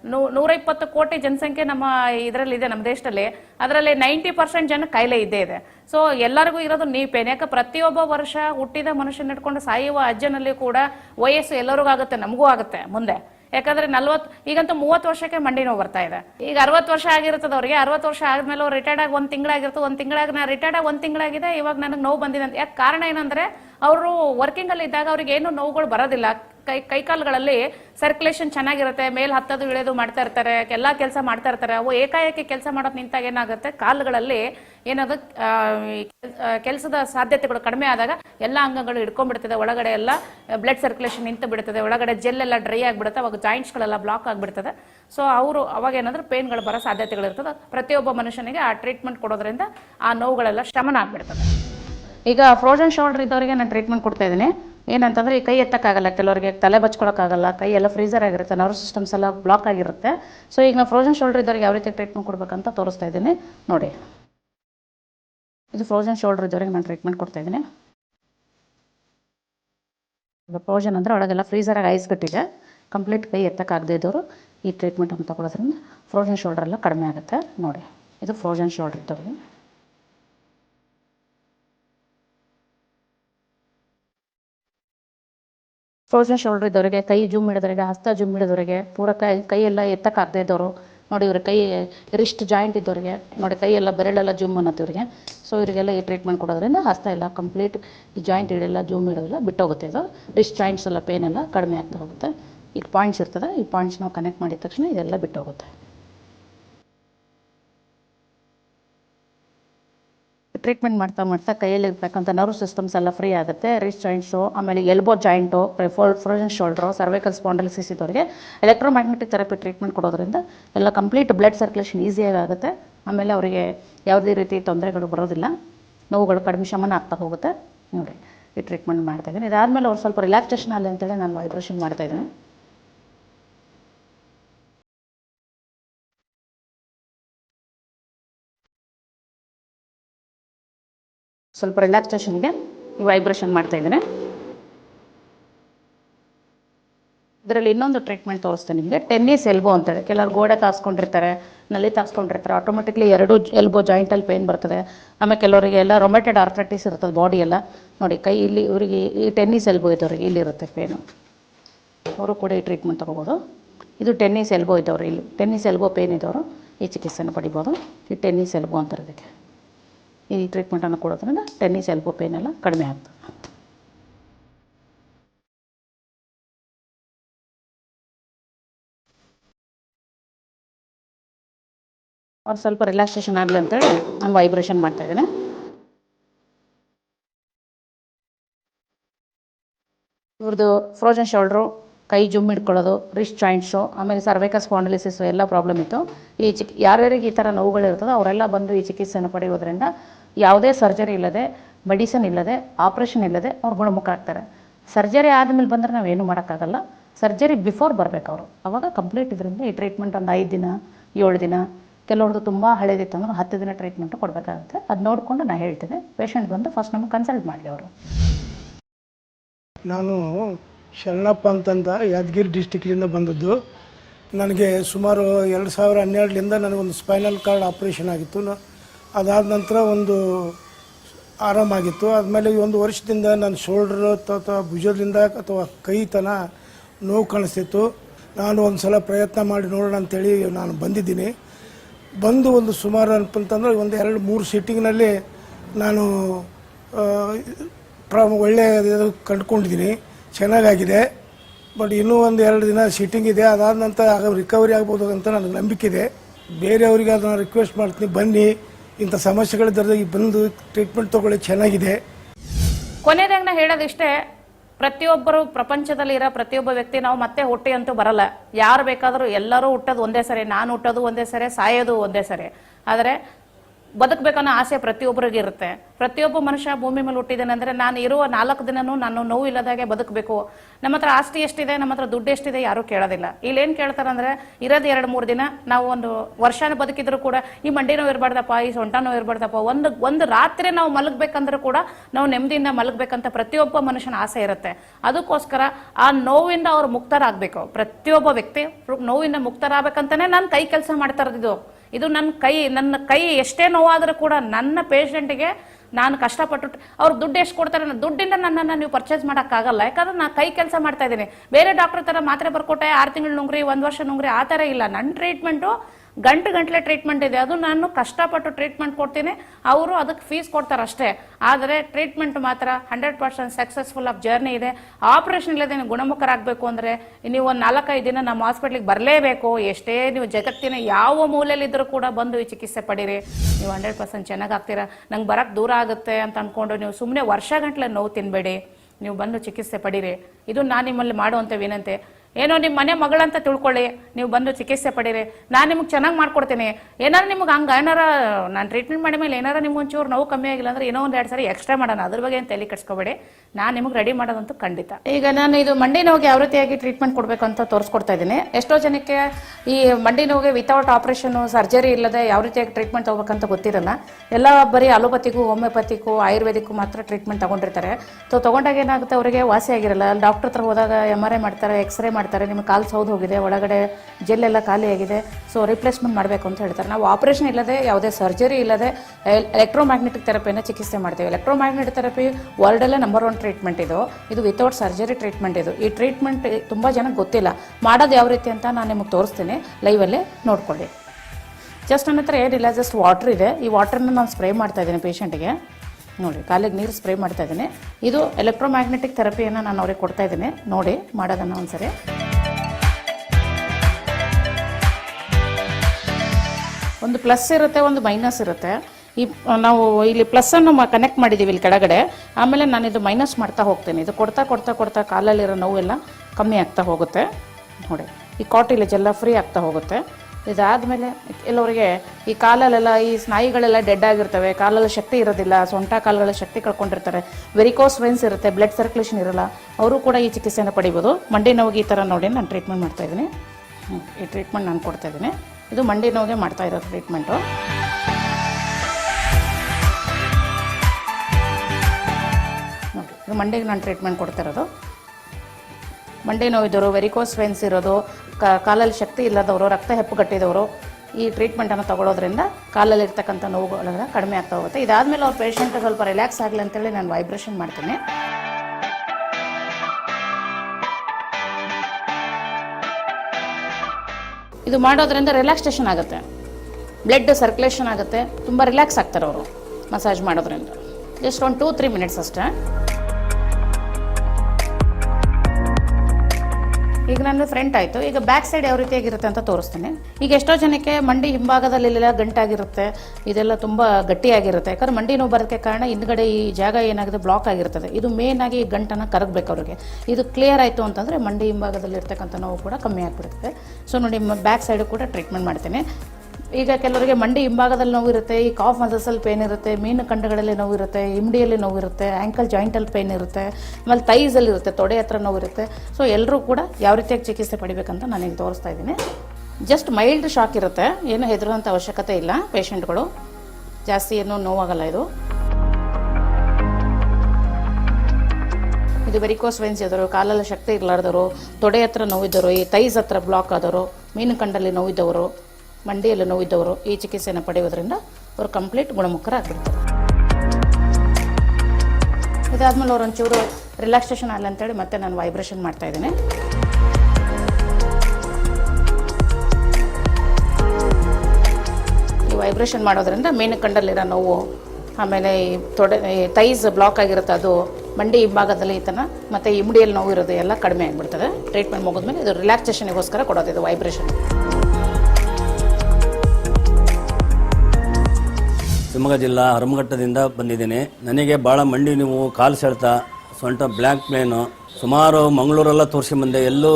ನೂ- ನೂರ ಇಪ್ಪತ್ತು ಕೋಟಿ ಜನಸಂಖ್ಯೆ ನಮ್ಮ ಇದರಲ್ಲಿ ಇದೆ ನಮ್ಮ ದೇಶದಲ್ಲಿ. ಅದರಲ್ಲಿ ನೈಂಟಿ ಪರ್ಸೆಂಟ್ ಜನ ಕಾಯಿಲೆ ಇದ್ದೇ ಇದೆ. ಸೊ ಎಲ್ಲರಿಗೂ ಇರೋದು ನೀ ಪೇನ್ ಯಾಕೆ ಪ್ರತಿಯೊಬ್ಬ ವರ್ಷ ಹುಟ್ಟಿದ ಮನುಷ್ಯನ ಹಿಡ್ಕೊಂಡು ಸಾಯುವ ಅಜ್ಜನಲ್ಲಿ ಕೂಡ ವಯಸ್ಸು ಎಲ್ಲರಿಗೂ ಆಗುತ್ತೆ, ನಮಗೂ ಆಗುತ್ತೆ ಮುಂದೆ. ಯಾಕಂದ್ರೆ ನಲ್ವತ್ ಈಗಂತೂ ಮೂವತ್ತು ವರ್ಷಕ್ಕೆ ಮಂಡಿ ನೋವು ಬರ್ತಾ ಇದೆ. ಈಗ ಅರವತ್ತು ವರ್ಷ ಆಗಿರ್ತದೆ ಅವ್ರಿಗೆ. ಅರವತ್ತು ವರ್ಷ ಆದ್ಮೇಲೆ ಅವ್ರು ರಿಟೈರ್ಡ್ ಆಗಿ ಒಂದು ತಿಂಗಳಾಗಿರ್ತದೆ ಒಂದು ತಿಂಗಳಾಗಿ ನಾ ರಿಟೈರ್ಡ್ ಆಗಿ ಒಂದು ತಿಂಗಳಾಗಿದೆ, ಇವಾಗ ನನಗೆ ನೋವು ಬಂದಿದೆ ಅಂತ. ಯಾಕೆ ಕಾರಣ ಏನಂದ್ರೆ, ಅವರು ವರ್ಕಿಂಗ್ ಅಲ್ಲಿ ಇದ್ದಾಗ ಅವ್ರಿಗೆ ಏನು ನೋವುಗಳು ಬರೋದಿಲ್ಲ. ಕೈ ಕೈಕಾಲುಗಳಲ್ಲಿ ಸರ್ಕ್ಯುಲೇಷನ್ ಚೆನ್ನಾಗಿರುತ್ತೆ, ಮೇಲೆ ಹತ್ತೋದು ಇಳೆದು ಮಾಡ್ತಾ ಇರ್ತಾರೆ ಎಲ್ಲ ಕೆಲಸ ಮಾಡ್ತಾ ಇರ್ತಾರೆ, ಅವು ಏಕಾಏಕಿ ಕೆಲಸ ಮಾಡೋದು ನಿಂತಾಗ ಏನಾಗುತ್ತೆ? ಕಾಲುಗಳಲ್ಲಿ ಏನದು ಕೆಲಸದ ಸಾಧ್ಯತೆಗಳು ಕಡಿಮೆ ಆದಾಗ ಎಲ್ಲ ಅಂಗಗಳು ಹಿಡ್ಕೊಂಡ್ಬಿಡ್ತದೆ, ಒಳಗಡೆ ಎಲ್ಲ ಬ್ಲಡ್ ಸರ್ಕ್ಯುಲೇಷನ್ ನಿಂತು ಬಿಡ್ತದೆ, ಒಳಗಡೆ ಜೆಲ್ ಎಲ್ಲ ಡ್ರೈ ಆಗಿಬಿಡುತ್ತೆ, ಅವಾಗ ಜಾಯಿಂಟ್ಸ್ಗಳೆಲ್ಲ ಬ್ಲಾಕ್ ಆಗಿಬಿಡ್ತದೆ. ಸೊ ಅವರು ಅವಾಗ ಏನಂದ್ರೆ ಪೇನ್ಗಳು ಬರೋ ಸಾಧ್ಯತೆಗಳಿರ್ತದೆ ಪ್ರತಿಯೊಬ್ಬ ಮನುಷ್ಯನಿಗೆ ಆ ಟ್ರೀಟ್ಮೆಂಟ್ ಕೊಡೋದ್ರಿಂದ ಆ ನೋವುಗಳೆಲ್ಲ ಶಮನ ಆಗ್ಬಿಡ್ತದೆ. ಈಗ ಫ್ರೋಜನ್ ಶೋಲ್ಡರ್ ಇದ್ದವರಿಗೆ ನಾನು ಟ್ರೀಟ್ಮೆಂಟ್ ಕೊಡ್ತಾ ಇದ್ದೀನಿ. ಏನಂತಂದ್ರೆ ಈ ಕೈ ಎತ್ತಕ್ಕಾಗಲ್ಲ, ಕೆಲವರಿಗೆ ತಲೆ ಬಚ್ಕೊಳಕ್ಕಾಗಲ್ಲ, ಕೈ ಎಲ್ಲ ಫ್ರೀಸರ್ ಆಗಿರುತ್ತೆ ನರ್ವ್ ಸಿಸ್ಟಮ್ಸ್ ಎಲ್ಲ ಬ್ಲಾಕ್ ಆಗಿರುತ್ತೆ. ಸೊ ಈಗ ನಾವು ಫ್ರೋಜನ್ ಶೋಲ್ಡರ್ ಇದ್ದವರಿಗೆ ಯಾವ ರೀತಿ ಟ್ರೀಟ್ಮೆಂಟ್ ಕೊಡಬೇಕಂತ ತೋರಿಸ್ತಾ ಇದ್ದೀನಿ. ನೋಡಿ. ಇದು ಫ್ರೋಜನ್ ಶೋಲ್ಡರ್ ಇದ್ದವರಿಗೆ ನಾನು ಟ್ರೀಟ್ಮೆಂಟ್ ಕೊಡ್ತಾ ಇದ್ದೀನಿ. ಫ್ರೋಜನ್ ಅಂದರೆ ಒಳಗೆಲ್ಲ ಫ್ರೀಝರಾಗಿ ಐಸ್ ಕಟ್ಟಿದೆ ಕಂಪ್ಲೀಟ್ ಕೈ ಎತ್ತಕ್ಕಾಗದೇ ಇದ್ದವರು ಈ ಟ್ರೀಟ್ಮೆಂಟ್ ಅಂತ ತಗೊಳ್ಳೋದ್ರಿಂದ ಫ್ರೋಜನ್ ಶೋಲ್ಡರ್ ಎಲ್ಲ ಕಡಿಮೆ ಆಗುತ್ತೆ. ನೋಡಿ. ಇದು ಫ್ರೋಜನ್ ಶೋಲ್ಡರ್ ಇದ್ದವ್ರಿಗೆ. ಫ್ರೋಜನ್ ಶೋಲ್ಡರ್ ಇದ್ದವರಿಗೆ ಕೈ ಜುಮ್ ಹಿಡಿದವರಿಗೆ, ಹಸ್ತ ಜುಮ್ ಹಿಡಿದವರಿಗೆ, ಪೂರ ಕೈ, ಕೈಯೆಲ್ಲ ಎತ್ತಕ್ಕಾಗದೇ ಇದ್ದವರು. ನೋಡಿ ಇವ್ರ ಕೈ ರಿಸ್ಟ್ ಜಾಯಿಂಟ್ ಇದ್ದವರಿಗೆ, ನೋಡಿ ಕೈಯೆಲ್ಲ ಬೆರಳೆಲ್ಲ ಜುಮ್ ಅನ್ನೋತಿವ್ರಿಗೆ ಸೊ ಇವರಿಗೆಲ್ಲ ಈ ಟ್ರೀಟ್ಮೆಂಟ್ ಕೊಡೋದ್ರಿಂದ ಹಸ್ತ ಎಲ್ಲ ಕಂಪ್ಲೀಟ್ ಈ ಜಾಯಿಂಟ್ ಹಿಡಿಯೆಲ್ಲ ಜೂಮ್ ಹಿಡಿದೆಲ್ಲ ಬಿಟ್ಟೋಗುತ್ತೆ. ಅದು ರಿಸ್ಟ್ ಜಾಯಿಂಟ್ಸ್ ಎಲ್ಲ ಪೇನೆಲ್ಲ ಕಡಿಮೆ ಆಗ್ತಾ ಹೋಗುತ್ತೆ. ಈ ಪಾಯಿಂಟ್ಸ್ ಇರ್ತದೆ, ಈ ಪಾಯಿಂಟ್ಸ್ ನಾವು ಕನೆಕ್ಟ್ ಮಾಡಿದ ತಕ್ಷಣ ಇದೆಲ್ಲ ಬಿಟ್ಟೋಗುತ್ತೆ. ಟ್ರೀಟ್ಮೆಂಟ್ ಮಾಡ್ತಾ ಮಾಡ್ತಾ ಕೈಯಲ್ಲಿ ಇರ್ತಕ್ಕಂಥ ನರ್ವ್ ಸಿಸ್ಟಮ್ಸ್ ಎಲ್ಲ ಫ್ರೀ ಆಗುತ್ತೆ. ರಿಸ್ಟ್ ಜಾಯಿಂಟ್ಸು ಆಮೇಲೆ elbow joint frozen shoulder cervical spondylosis ಇದ್ದವರಿಗೆ ಎಲೆಕ್ಟ್ರೋಮ್ಯಾಗ್ನೆಟಿಕ್ ಥೆರಪಿ ಟ್ರೀಟ್ಮೆಂಟ್ ಕೊಡೋದ್ರಿಂದ ಎಲ್ಲ ಕಂಪ್ಲೀಟ್ ಬ್ಲಡ್ ಸರ್ಕ್ಯುಲೇಷನ್ ಈಸಿಯಾಗಿ ಆಗುತ್ತೆ. ಆಮೇಲೆ ಅವರಿಗೆ ಯಾವುದೇ ರೀತಿ ತೊಂದರೆಗಳು ಬರೋದಿಲ್ಲ. ನೋವುಗಳು ಕಡಿಮೆ ಶಮನ ಆಗ್ತಾ ಹೋಗುತ್ತೆ. ನೋಡಿ, ಈ ಟ್ರೀಟ್ಮೆಂಟ್ ಮಾಡ್ತಾ ಇದ್ದೀನಿ. ಇದಾದಮೇಲೆ ಅವ್ರು ಸ್ವಲ್ಪ ರಿಲ್ಯಾಕ್ಸೇಷನ್ ಅಲ್ಲಿ ಅಂತೇಳಿ ನಾನು ವೈಬ್ರೇಷನ್ ಮಾಡ್ತಾ ಸ್ವಲ್ಪ ರಿಲ್ಯಾಕ್ಸೇಷನ್ಗೆ ವೈಬ್ರೇಷನ್ ಮಾಡ್ತಾ ಇದ್ದೀನಿ. ಇದರಲ್ಲಿ ಇನ್ನೊಂದು ಟ್ರೀಟ್ಮೆಂಟ್ ತೋರಿಸ್ತೇನೆ ನಿಮಗೆ. ಟೆನ್ನಿಸ್ ಎಲ್ಬೋ ಅಂತಾರೆ ಕೆಲವರು ಗೋಡೆ ತಾಸ್ಕೊಂಡಿರ್ತಾರೆ, ನಲ್ಲಿ ತಾಸ್ಕೊಂಡಿರ್ತಾರೆ. ಆಟೋಮೆಟಿಕ್ಲಿ ಎರಡು ಎಲ್ಬೋ ಜಾಯಿಂಟಲ್ಲಿ ಪೇನ್ ಬರ್ತದೆ. ಆಮೇಲೆ ಕೆಲವರಿಗೆ ಎಲ್ಲ ರೊಮೆಟೆಡ್ ಆರ್ಥ್ರೈಟಿಸ್ ಇರ್ತದೆ ಬಾಡಿ ಎಲ್ಲ. ನೋಡಿ, ಕೈ ಇಲ್ಲಿ, ಇವರಿಗೆ ಈ ಟೆನ್ನಿಸ್ ಎಲ್ಬೋ ಇದ್ದವ್ರಿಗೆ ಇಲ್ಲಿರುತ್ತೆ ಪೇನು ಅವರು ಕೂಡ ಈ ಟ್ರೀಟ್ಮೆಂಟ್ ತೊಗೋಬೋದು. ಇದು ಟೆನ್ನಿಸ್ ಎಲ್ಬೋ ಇದ್ದವರು ಇಲ್ಲಿ. ಟೆನ್ನಿಸ್ ಎಲ್ಬೋ ಪೇನ್ ಇದ್ದವರು ಈ ಚಿಕಿತ್ಸೆನ ಪಡಿಬೋದು. ಈ ಟೆನ್ನಿಸ್ ಎಲ್ಬೋ ಅಂತಾರೆ ಇದಕ್ಕೆ. ಈ ಟ್ರೀಟ್ಮೆಂಟನ್ನು ಕೊಡೋದ್ರಿಂದ ಟೆನ್ನಿಸ್ ಎಲ್ಬೋ ಪೇನ್ ಎಲ್ಲ ಕಡಿಮೆ ಆಗ್ತದೆ. ಅವ್ರು ಸ್ವಲ್ಪ ರಿಲ್ಯಾಕ್ಸೇಷನ್ ಆಗಲಿ ಅಂತೇಳಿ ನಾನು ವೈಬ್ರೇಷನ್ ಮಾಡ್ತಾ ಇದ್ದೇನೆ. ಇವ್ರದ್ದು ಫ್ರೋಜನ್ ಶೋಲ್ಡ್ರು ಕೈ ಜುಮ್ ಹಿಡ್ಕೊಳ್ಳೋದು ರಿಸ್ಟ್ ಜಾಯಿಂಟ್ಸು ಆಮೇಲೆ ಸರ್ವೈಕಲ್ ಸ್ಪಾಂಡಲಿಸಿಸು ಎಲ್ಲ ಪ್ರಾಬ್ಲಮ್ ಇತ್ತು. ಈ ಚಿಕ್ ಯಾರ್ಯಾರಿಗೆ ಈ ಥರ ನೋವುಗಳಿರ್ತದೋ ಅವರೆಲ್ಲ ಬಂದು ಈ ಚಿಕಿತ್ಸೆಯನ್ನು ಪಡೆಯೋದ್ರಿಂದ ಯಾವುದೇ ಸರ್ಜರಿ ಇಲ್ಲದೆ, ಮೆಡಿಸನ್ ಇಲ್ಲದೆ, ಆಪ್ರೇಷನ್ ಇಲ್ಲದೆ ಅವ್ರು ಗುಣಮುಖ ಆಗ್ತಾರೆ ಸರ್ಜರಿ ಆದಮೇಲೆ ಬಂದರೆ ಏನು ಮಾಡೋಕ್ಕಾಗಲ್ಲ. ಸರ್ಜರಿ ಬಿಫೋರ್ ಬರಬೇಕು ಅವರು. ಅವಾಗ ಕಂಪ್ಲೀಟ್ ಇದರಿಂದ ಈ ಟ್ರೀಟ್ಮೆಂಟ್ ಒಂದು ಐದು ದಿನ, ಏಳು ದಿನ ಕೆಲವ್ರದ್ದು ತುಂಬ ಹಳೇದಿತ್ತು ಅಂದ್ರೆ ಹತ್ತು ದಿನ ಟ್ರೀಟ್ಮೆಂಟ್ ಕೊಡಬೇಕಾಗುತ್ತೆ. ಅದು ನೋಡಿಕೊಂಡು ನಾನು ಹೇಳ್ತೇನೆ. ಪೇಷಂಟ್ ಬಂದು ಫಸ್ಟ್ ನಮಗೆ ಕನ್ಸಲ್ಟ್ ಮಾಡಲಿ ಅವರು.
ನಾನು ಶರಣಪ್ಪ ಅಂತಂದ ಯಾದಗಿರಿ ಡಿಸ್ಟಿಕ್ಲಿಂದ ಬಂದದ್ದು. ನನಗೆ ಸುಮಾರು ಎರಡು ಸಾವಿರ ಹನ್ನೆರಡರಿಂದ ನನಗೊಂದು ಸ್ಪೈನಲ್ ಕಾರ್ಡ್ ಆಪ್ರೇಷನ್ ಆಗಿತ್ತು. ಅದಾದ ನಂತರ ಒಂದು ಆರಾಮಾಗಿತ್ತು ಆದಮೇಲೆ ಒಂದು ವರ್ಷದಿಂದ ನನ್ನ ಶೋಲ್ಡ್ರ್ ಅಥವಾ ಭುಜದಿಂದ ಅಥವಾ ಕೈ ತನ ನೋವು ಕಾಣಿಸ್ತಿತ್ತು. ನಾನು ಒಂದು ಸಲ ಪ್ರಯತ್ನ ಮಾಡಿ ನೋಡೋಣ ಅಂತೇಳಿ ನಾನು ಬಂದಿದ್ದೀನಿ. ಬಂದು ಒಂದು ಸುಮಾರು ಅಂತಂದ್ರೆ ಒಂದು ಎರಡು ಮೂರು ಸಿಟ್ಟಿಂಗ್ನಲ್ಲಿ ನಾನು ಪ್ರ ಒಳ್ಳೆಯ ಕಂಡುಕೊಂಡಿದ್ದೀನಿ. ಚೆನ್ನಾಗಾಗಿದೆ. ಬಟ್ ಇನ್ನೂ ಒಂದು ಎರಡು ದಿನ ಸೀಟಿಂಗ್ ಇದೆ. ಅದಾದ ನಂತರ ರಿಕವರಿ ಆಗ್ಬೋದು ಅಂತ ನನಗೆ ನಂಬಿಕೆ ಇದೆ. ಬೇರೆಯವರಿಗೆ ಅದನ್ನು ರಿಕ್ವೆಸ್ಟ್ ಮಾಡ್ತೀನಿ. ಬನ್ನಿ. ಇಂಥ ದರದಲ್ಲಿ ಬಂದು ಟ್ರೀಟ್ಮೆಂಟ್ ತೊಗೊಳ್ಳಿ, ಚೆನ್ನಾಗಿದೆ.
ಕೊನೆಯದಾಗಿ ನಾ ಹೇಳೋದಿಷ್ಟೇ, ಪ್ರತಿಯೊಬ್ಬರು ಪ್ರಪಂಚದಲ್ಲಿ ಇರೋ ಪ್ರತಿಯೊಬ್ಬ ವ್ಯಕ್ತಿ ನಾವು ಮತ್ತೆ ಹುಟ್ಟಿ ಅಂತೂ ಬರಲ್ಲ. ಯಾರು ಬೇಕಾದರೂ ಎಲ್ಲರೂ ಹುಟ್ಟೋದು ಒಂದೇ ಸರಿ, ನಾನು ಹುಟ್ಟೋದು ಒಂದೇ ಸರಿ, ಸಾಯೋದು ಒಂದೇ ಸರಿ. ಆದರೆ ಬದುಕಬೇಕನ್ನೋ ಆಸೆ ಪ್ರತಿಯೊಬ್ಬರಿಗೆ ಇರುತ್ತೆ. ಪ್ರತಿಯೊಬ್ಬ ಮನುಷ್ಯ ಭೂಮಿ ಮೇಲೆ ಹುಟ್ಟಿದ್ದಾನೆ ಅಂದರೆ ನಾನು ಇರುವ ನಾಲ್ಕು ದಿನನೂ ನಾನು ನೋವು ಇಲ್ಲದಾಗೆ ಬದುಕಬೇಕು. ನಮ್ಮ ಹತ್ರ ಆಸ್ತಿ ಎಷ್ಟಿದೆ, ನಮ್ಮ ಹತ್ರ ದುಡ್ಡು ಎಷ್ಟಿದೆ ಯಾರೂ ಕೇಳೋದಿಲ್ಲ. ಇಲ್ಲೇನು ಕೇಳ್ತಾರೆ ಅಂದರೆ ಇರೋದು ಎರಡು, ಮೂರು ದಿನ ನಾವು ಒಂದು ವರ್ಷನ ಬದುಕಿದ್ರು ಕೂಡ ಈ ಮಂಡಿ ನೋವು ಇರಬಾರ್ದಪ್ಪ, ಈ ಸೊಂಟ ನೋವು ಇರಬಾರ್ದಪ್ಪ, ಒಂದು ಒಂದು ರಾತ್ರಿ ನಾವು ಮಲಗಬೇಕಂದ್ರೆ ಕೂಡ ನಾವು ನೆಮ್ಮದಿಯಿಂದ ಮಲಗಬೇಕಂತ ಪ್ರತಿಯೊಬ್ಬ ಮನುಷ್ಯನ ಆಸೆ ಇರುತ್ತೆ. ಅದಕ್ಕೋಸ್ಕರ ಆ ನೋವಿಂದ ಅವ್ರು ಮುಕ್ತರಾಗಬೇಕು. ಪ್ರತಿಯೊಬ್ಬ ವ್ಯಕ್ತಿ ನೋವಿಂದ ಮುಕ್ತರಾಗಬೇಕಂತಾನೆ ನಾನು ಕೈ ಕೆಲಸ ಮಾಡ್ತಾ ಇರೋದು ಇದು ನನ್ನ ಕೈ ನನ್ನ ಕೈ ಎಷ್ಟೇ ನೋವಾದರೂ ಕೂಡ ನನ್ನ ಪೇಷಂಟ್ಗೆ ನಾನು ಕಷ್ಟಪಟ್ಟು ಅವ್ರು ದುಡ್ಡು ಎಷ್ಟು ಕೊಡ್ತಾರೆ ದುಡ್ಡಿಂದ ನನ್ನನ್ನು ನೀವು ಪರ್ಚೇಸ್ ಮಾಡೋಕ್ಕಾಗಲ್ಲ. ಯಾಕಂದ್ರೆ ನಾನು ಕೈ ಕೆಲಸ ಮಾಡ್ತಾ ಇದ್ದೀನಿ. ಬೇರೆ ಡಾಕ್ಟರ್ ಥರ ಮಾತ್ರೆ ಬರ್ಕೊಟ್ಟೆ, ಆರು ತಿಂಗಳು ನುಂಗ್ರಿ, ಒಂದು ವರ್ಷ ನುಂಗ್ರಿ, ಆ ಥರ ಇಲ್ಲ. ನನ್ನ ಟ್ರೀಟ್ಮೆಂಟು ಗಂಟು ಗಂಟ್ಲೆ ಟ್ರೀಟ್ಮೆಂಟ್ ಇದೆ. ಅದು ನಾನು ಕಷ್ಟಪಟ್ಟು ಟ್ರೀಟ್ಮೆಂಟ್ ಕೊಡ್ತೀನಿ. ಅವರು ಅದಕ್ಕೆ ಫೀಸ್ ಕೊಡ್ತಾರೆ ಅಷ್ಟೇ ಆದರೆ ಟ್ರೀಟ್ಮೆಂಟ್ ಮಾತ್ರ hundred percent successful of journey ಇದೆ. ಆಪರೇಷನ್ ಇಲ್ಲದೆ ನೀವು ಗುಣಮುಖರಾಗಬೇಕು ಅಂದರೆ ನೀವು ಒಂದು ನಾಲ್ಕೈದು ದಿನ ನಮ್ಮ ಹಾಸ್ಪಿಟ್ಲಿಗೆ ಬರಲೇಬೇಕು. ಎಷ್ಟೇ ನೀವು ಜಗತ್ತಿನ ಯಾವ ಮೂಲೆಯಲ್ಲಿದ್ದರೂ ಕೂಡ ಬಂದು ಈ ಚಿಕಿತ್ಸೆ ಪಡೀರಿ. ನೀವು ಹಂಡ್ರೆಡ್ ಪರ್ಸೆಂಟ್ ಚೆನ್ನಾಗಾಗ್ತೀರಾ? ನಂಗೆ ಬರೋಕ್ಕೆ ದೂರ ಆಗುತ್ತೆ ಅಂತ ಅಂದ್ಕೊಂಡು ನೀವು ಸುಮ್ಮನೆ ವರ್ಷಗಟ್ಟಲೆ ನೋವು ತಿನ್ನಬೇಡಿ ನೀವು ಬಂದು ಚಿಕಿತ್ಸೆ ಪಡೀರಿ. ಇದು ನಾನು ನಿಮ್ಮಲ್ಲಿ ಮಾಡುವಂಥ ವಿನಂತಿ. ಏನೋ ನಿಮ್ಮ ಮನೆ ಮಗಳಂತ ತಿಳ್ಕೊಳ್ಳಿ, ನೀವು ಬಂದು ಚಿಕಿತ್ಸೆ ಪಡೀರಿ. ನಾನು ನಿಮ್ಗೆ ಚೆನ್ನಾಗಿ ಮಾಡ್ಕೊಡ್ತೀನಿ. ಏನಾರು ನಿಮ್ಗೆ ಹಂಗೆ ಏನಾರ, ನಾನು ಟ್ರೀಟ್ಮೆಂಟ್ ಮಾಡಿದ ಮೇಲೆ ಏನಾರ ನಿಮ್ಗೆ ಒಂಚೂರು ನೋವು ಕಮ್ಮಿ ಆಗಿಲ್ಲ ಅಂದ್ರೆ ಏನೋ ಒಂದು ಎರಡು ಸಾರಿ ಎಕ್ಸ್ಟ್ರಾ ಮಾಡೋಣ. ಅದ್ರ ಬಗ್ಗೆ ಏನು ತಲೆ ಕಟ್ಸ್ಕೊಬೇಡಿ ನಾನು ನಿಮ್ಗೆ ರೆಡಿ ಮಾಡೋದಂತೂ ಖಂಡಿತ. ಈಗ ನಾನು ಇದು ಮಂಡಿ ನೋವಿಗೆ ಯಾವ ರೀತಿಯಾಗಿ ಟ್ರೀಟ್ಮೆಂಟ್ ಕೊಡಬೇಕು ಅಂತ ತೋರಿಸ್ಕೊಡ್ತಾ ಇದ್ದೀನಿ. ಎಷ್ಟೋ ಜನಕ್ಕೆ ಈ ಮಂಡಿ ನೋವಿಗೆ ವಿತೌಟ್ ಆಪ್ರೇಷನು ಸರ್ಜರಿ ಇಲ್ಲದೆ ಯಾವ ರೀತಿಯಾಗಿ ಟ್ರೀಟ್ಮೆಂಟ್ ತೊಗೋಬೇಕಂತ ಗೊತ್ತಿರಲ್ಲ. ಎಲ್ಲ ಬರೀ ಅಲೋಪತಿಗೂ ಹೋಮಿಯೋಪತಿಗೂ ಆಯುರ್ವೇದಿಕ್ಕೂ ಮಾತ್ರ ಟ್ರೀಟ್ಮೆಂಟ್ ತೊಗೊಂಡಿರ್ತಾರೆ. ಸೊ ತಗೊಂಡಾಗ ಏನಾಗುತ್ತೆ, ಅವರಿಗೆ ವಾಸಿ ಆಗಿರಲ್ಲ. ಡಾಕ್ಟರ್ ಹತ್ರ ಹೋದಾಗ ಎಂ ಆರ್ ಐ ಮಾಡ್ತಾರೆ ಎಕ್ಸ್ರೇ ನಿಮಗೆ ಕಾಲು ಸೌದು ಹೋಗಿದೆ, ಒಳಗಡೆ ಜೆಲ್ಲೆಲ್ಲ ಖಾಲಿಯಾಗಿದೆ ಸೊ ರಿಪ್ಲೇಸ್ಮೆಂಟ್ ಮಾಡಬೇಕು ಅಂತ ಹೇಳ್ತಾರೆ. ನಾವು ಆಪರೇಷನ್ ಇಲ್ಲದೆ, ಯಾವುದೇ ಸರ್ಜರಿ ಇಲ್ಲದೆ ಎಲೆಕ್ಟ್ರೋಮ್ಯಾಗ್ನೆಟಿಕ್ ಥೆರಪಿಯನ್ನು ಚಿಕಿತ್ಸೆ ಮಾಡ್ತೀವಿ. ಎಲೆಕ್ಟ್ರೋಮ್ಯಾಗ್ನೆಟಿಕ್ ಥೆರಪಿ ವರ್ಲ್ಡಲ್ಲೇ ನಂಬರ್ ಒನ್ ಟ್ರೀಟ್ಮೆಂಟ್ ಇದು. ಇದು ವಿತೌಟ್ ಸರ್ಜರಿ ಟ್ರೀಟ್ಮೆಂಟ್ ಇದು. ಈ ಟ್ರೀಟ್ಮೆಂಟ್ ತುಂಬ ಜನಕ್ಕೆ ಗೊತ್ತಿಲ್ಲ. ಮಾಡೋದು ಯಾವ ರೀತಿ ಅಂತ ನಾನು ನಿಮಗೆ ತೋರಿಸ್ತೀನಿ. ಲೈವಲ್ಲೇ ನೋಡ್ಕೊಳ್ಳಿ. ಜಸ್ಟ್ ನನ್ನ ಹತ್ರ ಏನಿಲ್ಲ ಜಸ್ಟ್ ವಾಟ್ರ್ ಇದೆ. ಈ ವಾಟ್ರನ್ನ ನಾನು ಸ್ಪ್ರೇ ಮಾಡ್ತಾ ಇದ್ದೀನಿ ಪೇಷಂಟಿಗೆ ನೋಡಿ, ಕಾಲಿಗೆ ನೀರು ಸ್ಪ್ರೇ ಮಾಡ್ತಾ ಇದ್ದೀನಿ. ಇದು ಎಲೆಕ್ಟ್ರೋಮ್ಯಾಗ್ನೆಟಿಕ್ ಥೆರಪಿಯನ್ನು ನಾನು ಅವ್ರಿಗೆ ಕೊಡ್ತಾ ಇದ್ದೀನಿ. ನೋಡಿ, ಮಾಡೋದನ್ನು ಒಂದ್ಸರಿ. ಒಂದು ಪ್ಲಸ್ ಇರುತ್ತೆ, ಒಂದು ಮೈನಸ್ ಇರುತ್ತೆ. ಈ, ನಾವು ಇಲ್ಲಿ ಪ್ಲಸ್ಸನ್ನು ಕನೆಕ್ಟ್ ಮಾಡಿದ್ದೀವಿ ಇಲ್ಲಿ ಕೆಳಗಡೆ. ಆಮೇಲೆ ನಾನು ಇದು ಮೈನಸ್ ಮಾಡ್ತಾ ಹೋಗ್ತೇನೆ. ಇದು ಕೊಡ್ತಾ ಕೊಡ್ತಾ ಕೊಡ್ತಾ ಕಾಲಲ್ಲಿರೋ ನೋವೆಲ್ಲ ಕಮ್ಮಿ ಆಗ್ತಾ ಹೋಗುತ್ತೆ. ನೋಡಿ, ಈ ಕಾಟಿಲೇಜ್ ಎಲ್ಲ ಫ್ರೀ ಆಗ್ತಾ ಹೋಗುತ್ತೆ. ಇದಾದಮೇಲೆ ಕೆಲವರಿಗೆ ಈ ಕಾಲಲ್ಲೆಲ್ಲ ಈ ಸ್ನಾಯುಗಳೆಲ್ಲ ಡೆಡ್ ಆಗಿರ್ತವೆ, ಕಾಲಲ್ಲಿ ಶಕ್ತಿ ಇರೋದಿಲ್ಲ, ಸೊಂಟ ಕಾಲಗಳ ಶಕ್ತಿ ಕಳ್ಕೊಂಡಿರ್ತಾರೆ ವೆರಿಕೋಸ್ ವೆನ್ಸ್ ಇರುತ್ತೆ ಬ್ಲಡ್ ಸರ್ಕ್ಯುಲೇಷನ್ ಇರಲ್ಲ, ಅವರು ಕೂಡ ಈ ಚಿಕಿತ್ಸೆನ ಪಡಿಬೋದು. ಮಂಡಿ ನೋವಿಗೆ ಈ ಥರ ನೋಡಿ ನಾನು ಟ್ರೀಟ್ಮೆಂಟ್ ಮಾಡ್ತಾ ಇದ್ದೀನಿ. ಈ ಟ್ರೀಟ್ಮೆಂಟ್ ನಾನು ಕೊಡ್ತಾ ಇದ್ದೀನಿ. ಇದು ಮಂಡಿ ನೋವಿಗೆ ಮಾಡ್ತಾ ಇರೋ ಟ್ರೀಟ್ಮೆಂಟು ನೋಡಿ, ಇದು ಮಂಡಿಗೆ ನಾನು ಟ್ರೀಟ್ಮೆಂಟ್ ಕೊಡ್ತಾ ಇರೋದು. ಮಂಡಿ ನೋವಿದ್ದವರು ವೆರಿಕೋಸ್ ವೆನ್ಸ್ ಇರೋದು ಕಾಲಲ್ಲಿ ಶಕ್ತಿ ಇಲ್ಲದವರು, ರಕ್ತ ಹೆಪ್ಪುಗಟ್ಟಿದವರು ಈ ಟ್ರೀಟ್ಮೆಂಟನ್ನು ತಗೊಳ್ಳೋದ್ರಿಂದ ಕಾಲಲ್ಲಿ ಇರ್ತಕ್ಕಂಥ ನೋವುಗಳೆಲ್ಲ ಕಡಿಮೆ ಆಗ್ತಾ ಹೋಗುತ್ತೆ. ಇದಾದಮೇಲೆ ಅವ್ರ ಪೇಷಂಟ್ ಸ್ವಲ್ಪ ರಿಲ್ಯಾಕ್ಸ್ ಆಗಲಿ ಅಂತೇಳಿ ನಾನು ವೈಬ್ರೇಷನ್ ಮಾಡ್ತೀನಿ. ಇದು ಮಾಡೋದ್ರಿಂದ ರಿಲ್ಯಾಕ್ಸೇಷನ್ ಆಗುತ್ತೆ. ಬ್ಲಡ್ ಸರ್ಕ್ಯುಲೇಷನ್ ಆಗುತ್ತೆ. ತುಂಬ ರಿಲ್ಯಾಕ್ಸ್ ಆಗ್ತಾರೆ ಅವರು ಮಸಾಜ್ ಮಾಡೋದ್ರಿಂದ. ಜಸ್ಟ್ ಒಂದು ಟೂ ತ್ರೀ ಮಿನಿಟ್ಸ್ ಅಷ್ಟೇ. ಈಗ ನನ್ನ ಫ್ರಂಟ್ ಆಯಿತು. ಈಗ ಬ್ಯಾಕ್ ಸೈಡ್ ಯಾವ ರೀತಿಯಾಗಿರುತ್ತೆ ಅಂತ ತೋರಿಸ್ತೀನಿ. ಈಗ ಎಷ್ಟೋ ಜನಕ್ಕೆ ಮಂಡಿ ಹಿಂಭಾಗದಲ್ಲೆಲ್ಲ ಗಂಟಾಗಿರುತ್ತೆ. ಇದೆಲ್ಲ ತುಂಬ ಗಟ್ಟಿಯಾಗಿರುತ್ತೆ. ಯಾಕಂದ್ರೆ ಮಂಡಿ ನೋವು ಬರೋದಕ್ಕೆ ಕಾರಣ ಹಿಂದ್ಗಡೆ ಈ ಜಾಗ ಏನಾಗಿದೆ ಬ್ಲಾಕ್ ಆಗಿರ್ತದೆ. ಇದು ಮೇನ್ ಆಗಿ ಈ ಗಂಟನ್ನು ಕರಗಬೇಕು ಅವ್ರಿಗೆ. ಇದು ಕ್ಲಿಯರ್ ಆಯಿತು ಅಂತಂದರೆ ಮಂಡಿ ಹಿಂಭಾಗದಲ್ಲಿ ಇರ್ತಕ್ಕಂಥ ನೋವು ಕೂಡ ಕಮ್ಮಿ ಆಗಿಬಿಡುತ್ತೆ. ಸೊ ನೋಡಿ ಬ್ಯಾಕ್ ಸೈಡು ಕೂಡ ಟ್ರೀಟ್ಮೆಂಟ್ ಮಾಡ್ತೀನಿ. ಈಗ ಕೆಲವರಿಗೆ ಮಂಡಿ ಹಿಂಭಾಗದಲ್ಲಿ ನೋವು ಇರುತ್ತೆ, ಈ ಕಾಫ್ ಮಸಲ್ಸಲ್ಲಿ ಪೇನ್ ಇರುತ್ತೆ, ಮೀನು ಕಂಡಗಳಲ್ಲಿ ನೋವು ಇರುತ್ತೆ ಇಮ್ಡಿಯಲ್ಲಿ ನೋವು ಇರುತ್ತೆ ಆ್ಯಂಕಲ್ ಜಾಯಿಂಟಲ್ಲಿ ಪೇನ್ ಇರುತ್ತೆ, ಆಮೇಲೆ ತೈಸಲ್ಲಿ ಇರುತ್ತೆ, ತೊಡೆ ಹತ್ರ ನೋವು ಇರುತ್ತೆ. ಸೊ ಎಲ್ಲರೂ ಕೂಡ ಯಾವ ರೀತಿಯಾಗಿ ಚಿಕಿತ್ಸೆ ಪಡಿಬೇಕಂತ ನಾನು ಈಗ ತೋರಿಸ್ತಾ ಇದ್ದೀನಿ. ಜಸ್ಟ್ ಮೈಲ್ಡ್ ಶಾಕ್ ಇರುತ್ತೆ, ಏನು ಹೆದರುವಂಥ ಅವಶ್ಯಕತೆ ಇಲ್ಲ ಪೇಷಂಟ್ಗಳು ಜಾಸ್ತಿ ಏನೂ ನೋವಾಗಲ್ಲ ಇದು. ಇದು ವೆರಿಕೋಸ್ ವೆನ್ಸ್ ಇದ್ದವರು, ಕಾಲಲ್ಲಿ ಶಕ್ತಿ ಇರಲಾರ್ದವರು, ತೊಡೆ ಹತ್ರ ನೋವಿದ್ದವರು ಈ ತೈಸ್ ಹತ್ರ ಬ್ಲಾಕ್ ಆದವರು, ಮೀನು ಕಂಡಲ್ಲಿ ನೋವಿದ್ದವರು ಮಂಡಿಯಲ್ಲಿ ನೋವಿದ್ದವರು ಈ ಚಿಕಿತ್ಸೆಯನ್ನು ಪಡೆಯುವುದರಿಂದ ಅವರು ಕಂಪ್ಲೀಟ್ ಗುಣಮುಖರಾಗಿರ್ತಾರೆ ಇದಾದ್ಮೇಲೆ ಅವ್ರು ಒಂಚೂರು ರಿಲ್ಯಾಕ್ಸೇಷನ್ ಆಗಲಿ ಅಂತೇಳಿ ಮತ್ತೆ ನಾನು ವೈಬ್ರೇಷನ್ ಮಾಡ್ತಾ ಇದ್ದೀನಿ. ಈ ವೈಬ್ರೇಷನ್ ಮಾಡೋದ್ರಿಂದ ಮೀನು ಕಂಡಲ್ಲಿರೋ ನೋವು, ಆಮೇಲೆ ಈ ತೊಡೆ, ಈ ತೈಸ್ ಬ್ಲಾಕ್ ಆಗಿರುತ್ತೆ ಅದು, ಮಂಡಿ ಹಿಂಭಾಗದಲ್ಲಿ ಈ ಥರ ಮತ್ತು ಇಮ್ಡಿಯಲ್ಲಿ ನೋವು ಇರೋದು ಎಲ್ಲ ಕಡಿಮೆ ಆಗಿಬಿಡ್ತದೆ. ಟ್ರೀಟ್ಮೆಂಟ್ ಮುಗಿದ್ಮೇಲೆ ಇದು ರಿಲ್ಯಾಕ್ಸೇಷನ್ಗೋಸ್ಕರ ಕೊಡೋದು, ಇದು ವೈಬ್ರೇಷನ್.
ಶಿವಮೊಗ್ಗ ಜಿಲ್ಲಾ ಹರಮಘಟ್ಟದಿಂದ ಬಂದಿದ್ದೀನಿ. ನನಗೆ ಭಾಳ ಮಂಡಿ ನೀವು, ಕಾಲು ಸೆಳೆತ, ಸೊಂಟ ಬ್ಲ್ಯಾಕ್ ಪ್ಲೇನು ಸುಮಾರು ಮಂಗಳೂರೆಲ್ಲ ತೋರಿಸಿ ಬಂದೆ ಎಲ್ಲೂ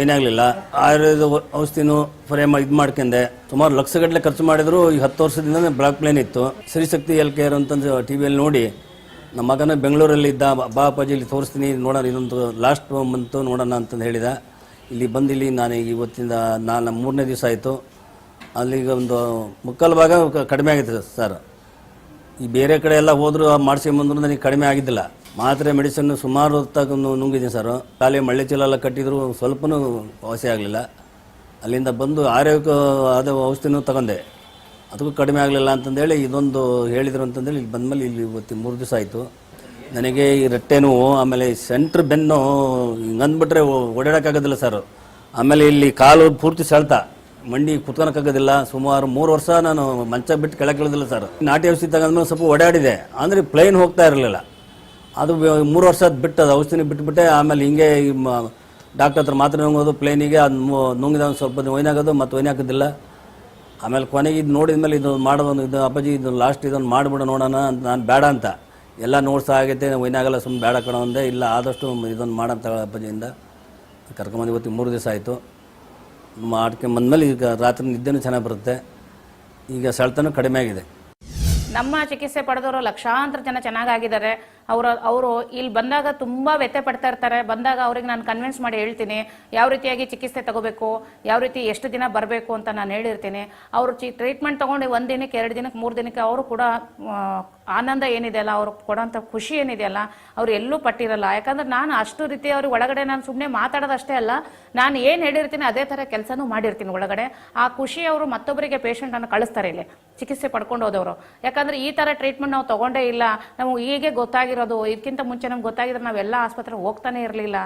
ಏನಾಗಲಿಲ್ಲ ಆಯುರ್ವೇದ ಔಷಧಿನೂ ಫ್ರೇಮ್ ಇದು ಮಾಡ್ಕೊಂಡೆ. ಸುಮಾರು ಲಕ್ಷಗಟ್ಟಲೆ ಖರ್ಚು ಮಾಡಿದ್ರು ಈ ಹತ್ತು ವರ್ಷದಿಂದ ಬ್ಲ್ಯಾಕ್ ಪ್ಲೇನ್ ಇತ್ತು. ಶ್ರೀಶಕ್ತಿ ಎಲ್ ಕೇರ್ ಅಂತಂದು ಟಿ ವಿಯಲ್ಲಿ ನೋಡಿ, ನಮ್ಮ ಮಗನ ಬೆಂಗಳೂರಲ್ಲಿ ಇದ್ದ, ಬಾ- ಬಾ ಅಪ್ಪಾಜಿ ಇಲ್ಲಿ ತೋರಿಸ್ತೀನಿ, ನೋಡೋಣ ಇದೊಂದು ಲಾಸ್ಟ್ ಮಂತು ನೋಡೋಣ ಅಂತಂದು ಹೇಳಿದ. ಇಲ್ಲಿ ಬಂದಿಲ್ಲಿ ಇಲ್ಲಿ ನಾನು ಇವತ್ತಿಂದ ನಾನು ಮೂರನೇ ದಿವಸ ಆಯಿತು. ಅಲ್ಲಿಗೆ ಒಂದು ಮುಕ್ಕಾಲು ಭಾಗ ಕಡಿಮೆ ಆಗಿತ್ತು ಸರ್. ಈ ಬೇರೆ ಕಡೆ ಎಲ್ಲ ಹೋದ್ರು ಮಾಡಿಸ್ಕೊಂಬಂದ್ರು ನನಗೆ ಕಡಿಮೆ ಆಗಿದ್ದಿಲ್ಲ. ಮಾತ್ರೆ, ಮೆಡಿಸಿನ್ ಸುಮಾರು ಹೊತ್ತಾಗ ನುಂಗಿದ್ದೀನಿ ಸರ್. ಖಾಲಿ ಮಳ್ಳೆ ಚೀಲ ಎಲ್ಲ ಕಟ್ಟಿದ್ರು ಸ್ವಲ್ಪನೂ ವಾಸಿ ಆಗಲಿಲ್ಲ. ಅಲ್ಲಿಂದ ಬಂದು ಆರೋಗ್ಯ ಆದ ಔಷಧಿನೂ ತಗೊಂಡೆ. ಅದಕ್ಕೂ ಕಡಿಮೆ ಆಗಲಿಲ್ಲ ಅಂತಂದೇಳಿ ಇದೊಂದು ಹೇಳಿದ್ರು ಅಂತಂದೇಳಿ ಇಲ್ಲಿ ಬಂದಮೇಲೆ ಇಲ್ಲಿ ಇವತ್ತು ಮೂರು ದಿವಸ ಆಯಿತು. ನನಗೆ ಈ ರೊಟ್ಟೆ ನೋವು, ಆಮೇಲೆ ಸೆಂಟ್ರ್ ಬೆನ್ನು ಹಿಂಗೆ ಅಂದ್ಬಿಟ್ರೆ ಓಡಾಡೋಕ್ಕಾಗೋದಿಲ್ಲ ಸರ್. ಆಮೇಲೆ ಇಲ್ಲಿ ಕಾಲು ಪೂರ್ತಿ ಸೆಳ್ತ. ಮಂಡಿ ಕುತ್ಕೊಳಕ್ಕಾಗೋದಿಲ್ಲ. ಸುಮಾರು ಮೂರು ವರ್ಷ ನಾನು ಮಂಚ ಬಿಟ್ಟು ಕೆಳಕ್ಕೆ ಇಳಿದಿಲ್ಲ ಸರ್. ನಾಟಿ ಔಷಧಿ ತಗೊಂಡ್ಮೇಲೆ ಸ್ವಲ್ಪ ಓಡಾಡಿದೆ. ಅಂದರೆ ಪ್ಲೇನ್ ಹೋಗ್ತಾ ಇರಲಿಲ್ಲ. ಅದು ಮೂರು ವರ್ಷ ಬಿಟ್ಟು ಅದು ಔಷಧಿನ ಬಿಟ್ಬಿಟ್ಟೆ ಆಮೇಲೆ ಹಿಂಗೆ ಡಾಕ್ಟರ್ ಹತ್ರ ಮಾತ್ರೆ ನುಂಗೋದು ಪ್ಲೇನಿಗೆ ಅದು ನುಂಗಿದ ಒಂದು ಸ್ವಲ್ಪ ಒಯ್ನಾಗೋದು, ಮತ್ತು ಒಯ್ನಾಕೋದಿಲ್ಲ ಆಮೇಲೆ ಕೊನೆಗೆ ಇದು ನೋಡಿದ ಮೇಲೆ ಇದು ಮಾಡೋದು ಇದು ಅಪ್ಪಾಜಿ ಇದು ಲಾಸ್ಟ್ ಇದೊಂದು ಮಾಡಿಬಿಡು ನೋಡೋಣ ಅಂತ ನಾನು ಬೇಡ ಅಂತ. ಎಲ್ಲ ನೋಡ್ಸ ಆಗೈತೆ ಒಯ್ನಾಗಲ್ಲ ಸುಮ್ಮನೆ ಬೇಡ ಕಣೋ ಒಂದೇ ಇಲ್ಲ, ಆದಷ್ಟು ಇದೊಂದು ಮಾಡೋಂತ ಅಪ್ಪಾಜಿಯಿಂದ. ಕರ್ಕೊಂಬಂದು ಇವತ್ತಿಗೆ ಮೂರು ದಿವಸ ಆಯಿತು. ಮಾಡ್ಕೊಂಬಂದ್ಮೇಲೆ ಈಗ ರಾತ್ರಿ ನಿದ್ದೆನೂ ಚೆನ್ನಾಗಿ ಬರುತ್ತೆ. ಈಗ ಸೆಳೆತನೂ ಕಡಿಮೆ ಆಗಿದೆ.
ನಮ್ಮ ಚಿಕಿತ್ಸೆ ಪಡೆದವರು ಲಕ್ಷಾಂತರ ಜನ ಚೆನ್ನಾಗಿದ್ದಾರೆ ಅವರ, ಅವರು ಇಲ್ಲಿ ಬಂದಾಗ ತುಂಬಾ ವ್ಯಥೆ ಪಡ್ತಾ ಇರ್ತಾರೆ. ಬಂದಾಗ ಅವ್ರಿಗೆ ನಾನು ಕನ್ವಿನ್ಸ್ ಮಾಡಿ ಹೇಳ್ತೀನಿ, ಯಾವ ರೀತಿಯಾಗಿ ಚಿಕಿತ್ಸೆ ತಗೋಬೇಕು, ಯಾವ ರೀತಿ ಎಷ್ಟು ದಿನ ಬರಬೇಕು ಅಂತ ನಾನು ಹೇಳಿರ್ತೀನಿ. ಅವರು ಟ್ರೀಟ್ಮೆಂಟ್ ತಗೊಂಡು ಒಂದು ದಿನಕ್ಕೆ, ಎರಡು ದಿನಕ್ಕೆ, ಮೂರು ದಿನಕ್ಕೆ ಅವರು ಕೂಡ ಆನಂದ ಏನಿದೆಯಲ್ಲ, ಅವ್ರು ಕೊಡೋಂಥ ಖುಷಿ ಏನಿದೆಯಲ್ಲ, ಅವ್ರು ಎಲ್ಲೂ ಪಟ್ಟಿರಲ್ಲ. ಯಾಕಂದ್ರೆ ನಾನು ಅಷ್ಟು ರೀತಿ ಅವ್ರಿಗೆ ಒಳಗಡೆ ನಾನು ಸುಮ್ಮನೆ ಮಾತಾಡೋದಷ್ಟೇ ಅಲ್ಲ, ನಾನು ಏನು ಹೇಳಿರ್ತೀನಿ ಅದೇ ಥರ ಕೆಲಸನೂ ಮಾಡಿರ್ತೀನಿ ಒಳಗಡೆ. ಆ ಖುಷಿ ಅವರು ಮತ್ತೊಬ್ಬರಿಗೆ ಪೇಷಂಟನ್ನು ಕಳಿಸ್ತಾರೆ ಇಲ್ಲಿ, ಚಿಕಿತ್ಸೆ ಪಡ್ಕೊಂಡು ಹೋದವರು. ಯಾಕಂದ್ರೆ ಈ ಥರ ಟ್ರೀಟ್ಮೆಂಟ್ ನಾವು ತಗೊಂಡೇ ಇಲ್ಲ, ನಮಗೆ ಹೀಗೆ ಗೊತ್ತಾಗಿರೋದು ಇದಕ್ಕಿಂತ ಮುಂಚೆ ನಮ್ಗೆ ಗೊತ್ತಾಗಿದ್ರೆ ನಾವೆಲ್ಲ ಆಸ್ಪತ್ರೆಗೆ ಹೋಗ್ತಾನೆ ಇರಲಿಲ್ಲ.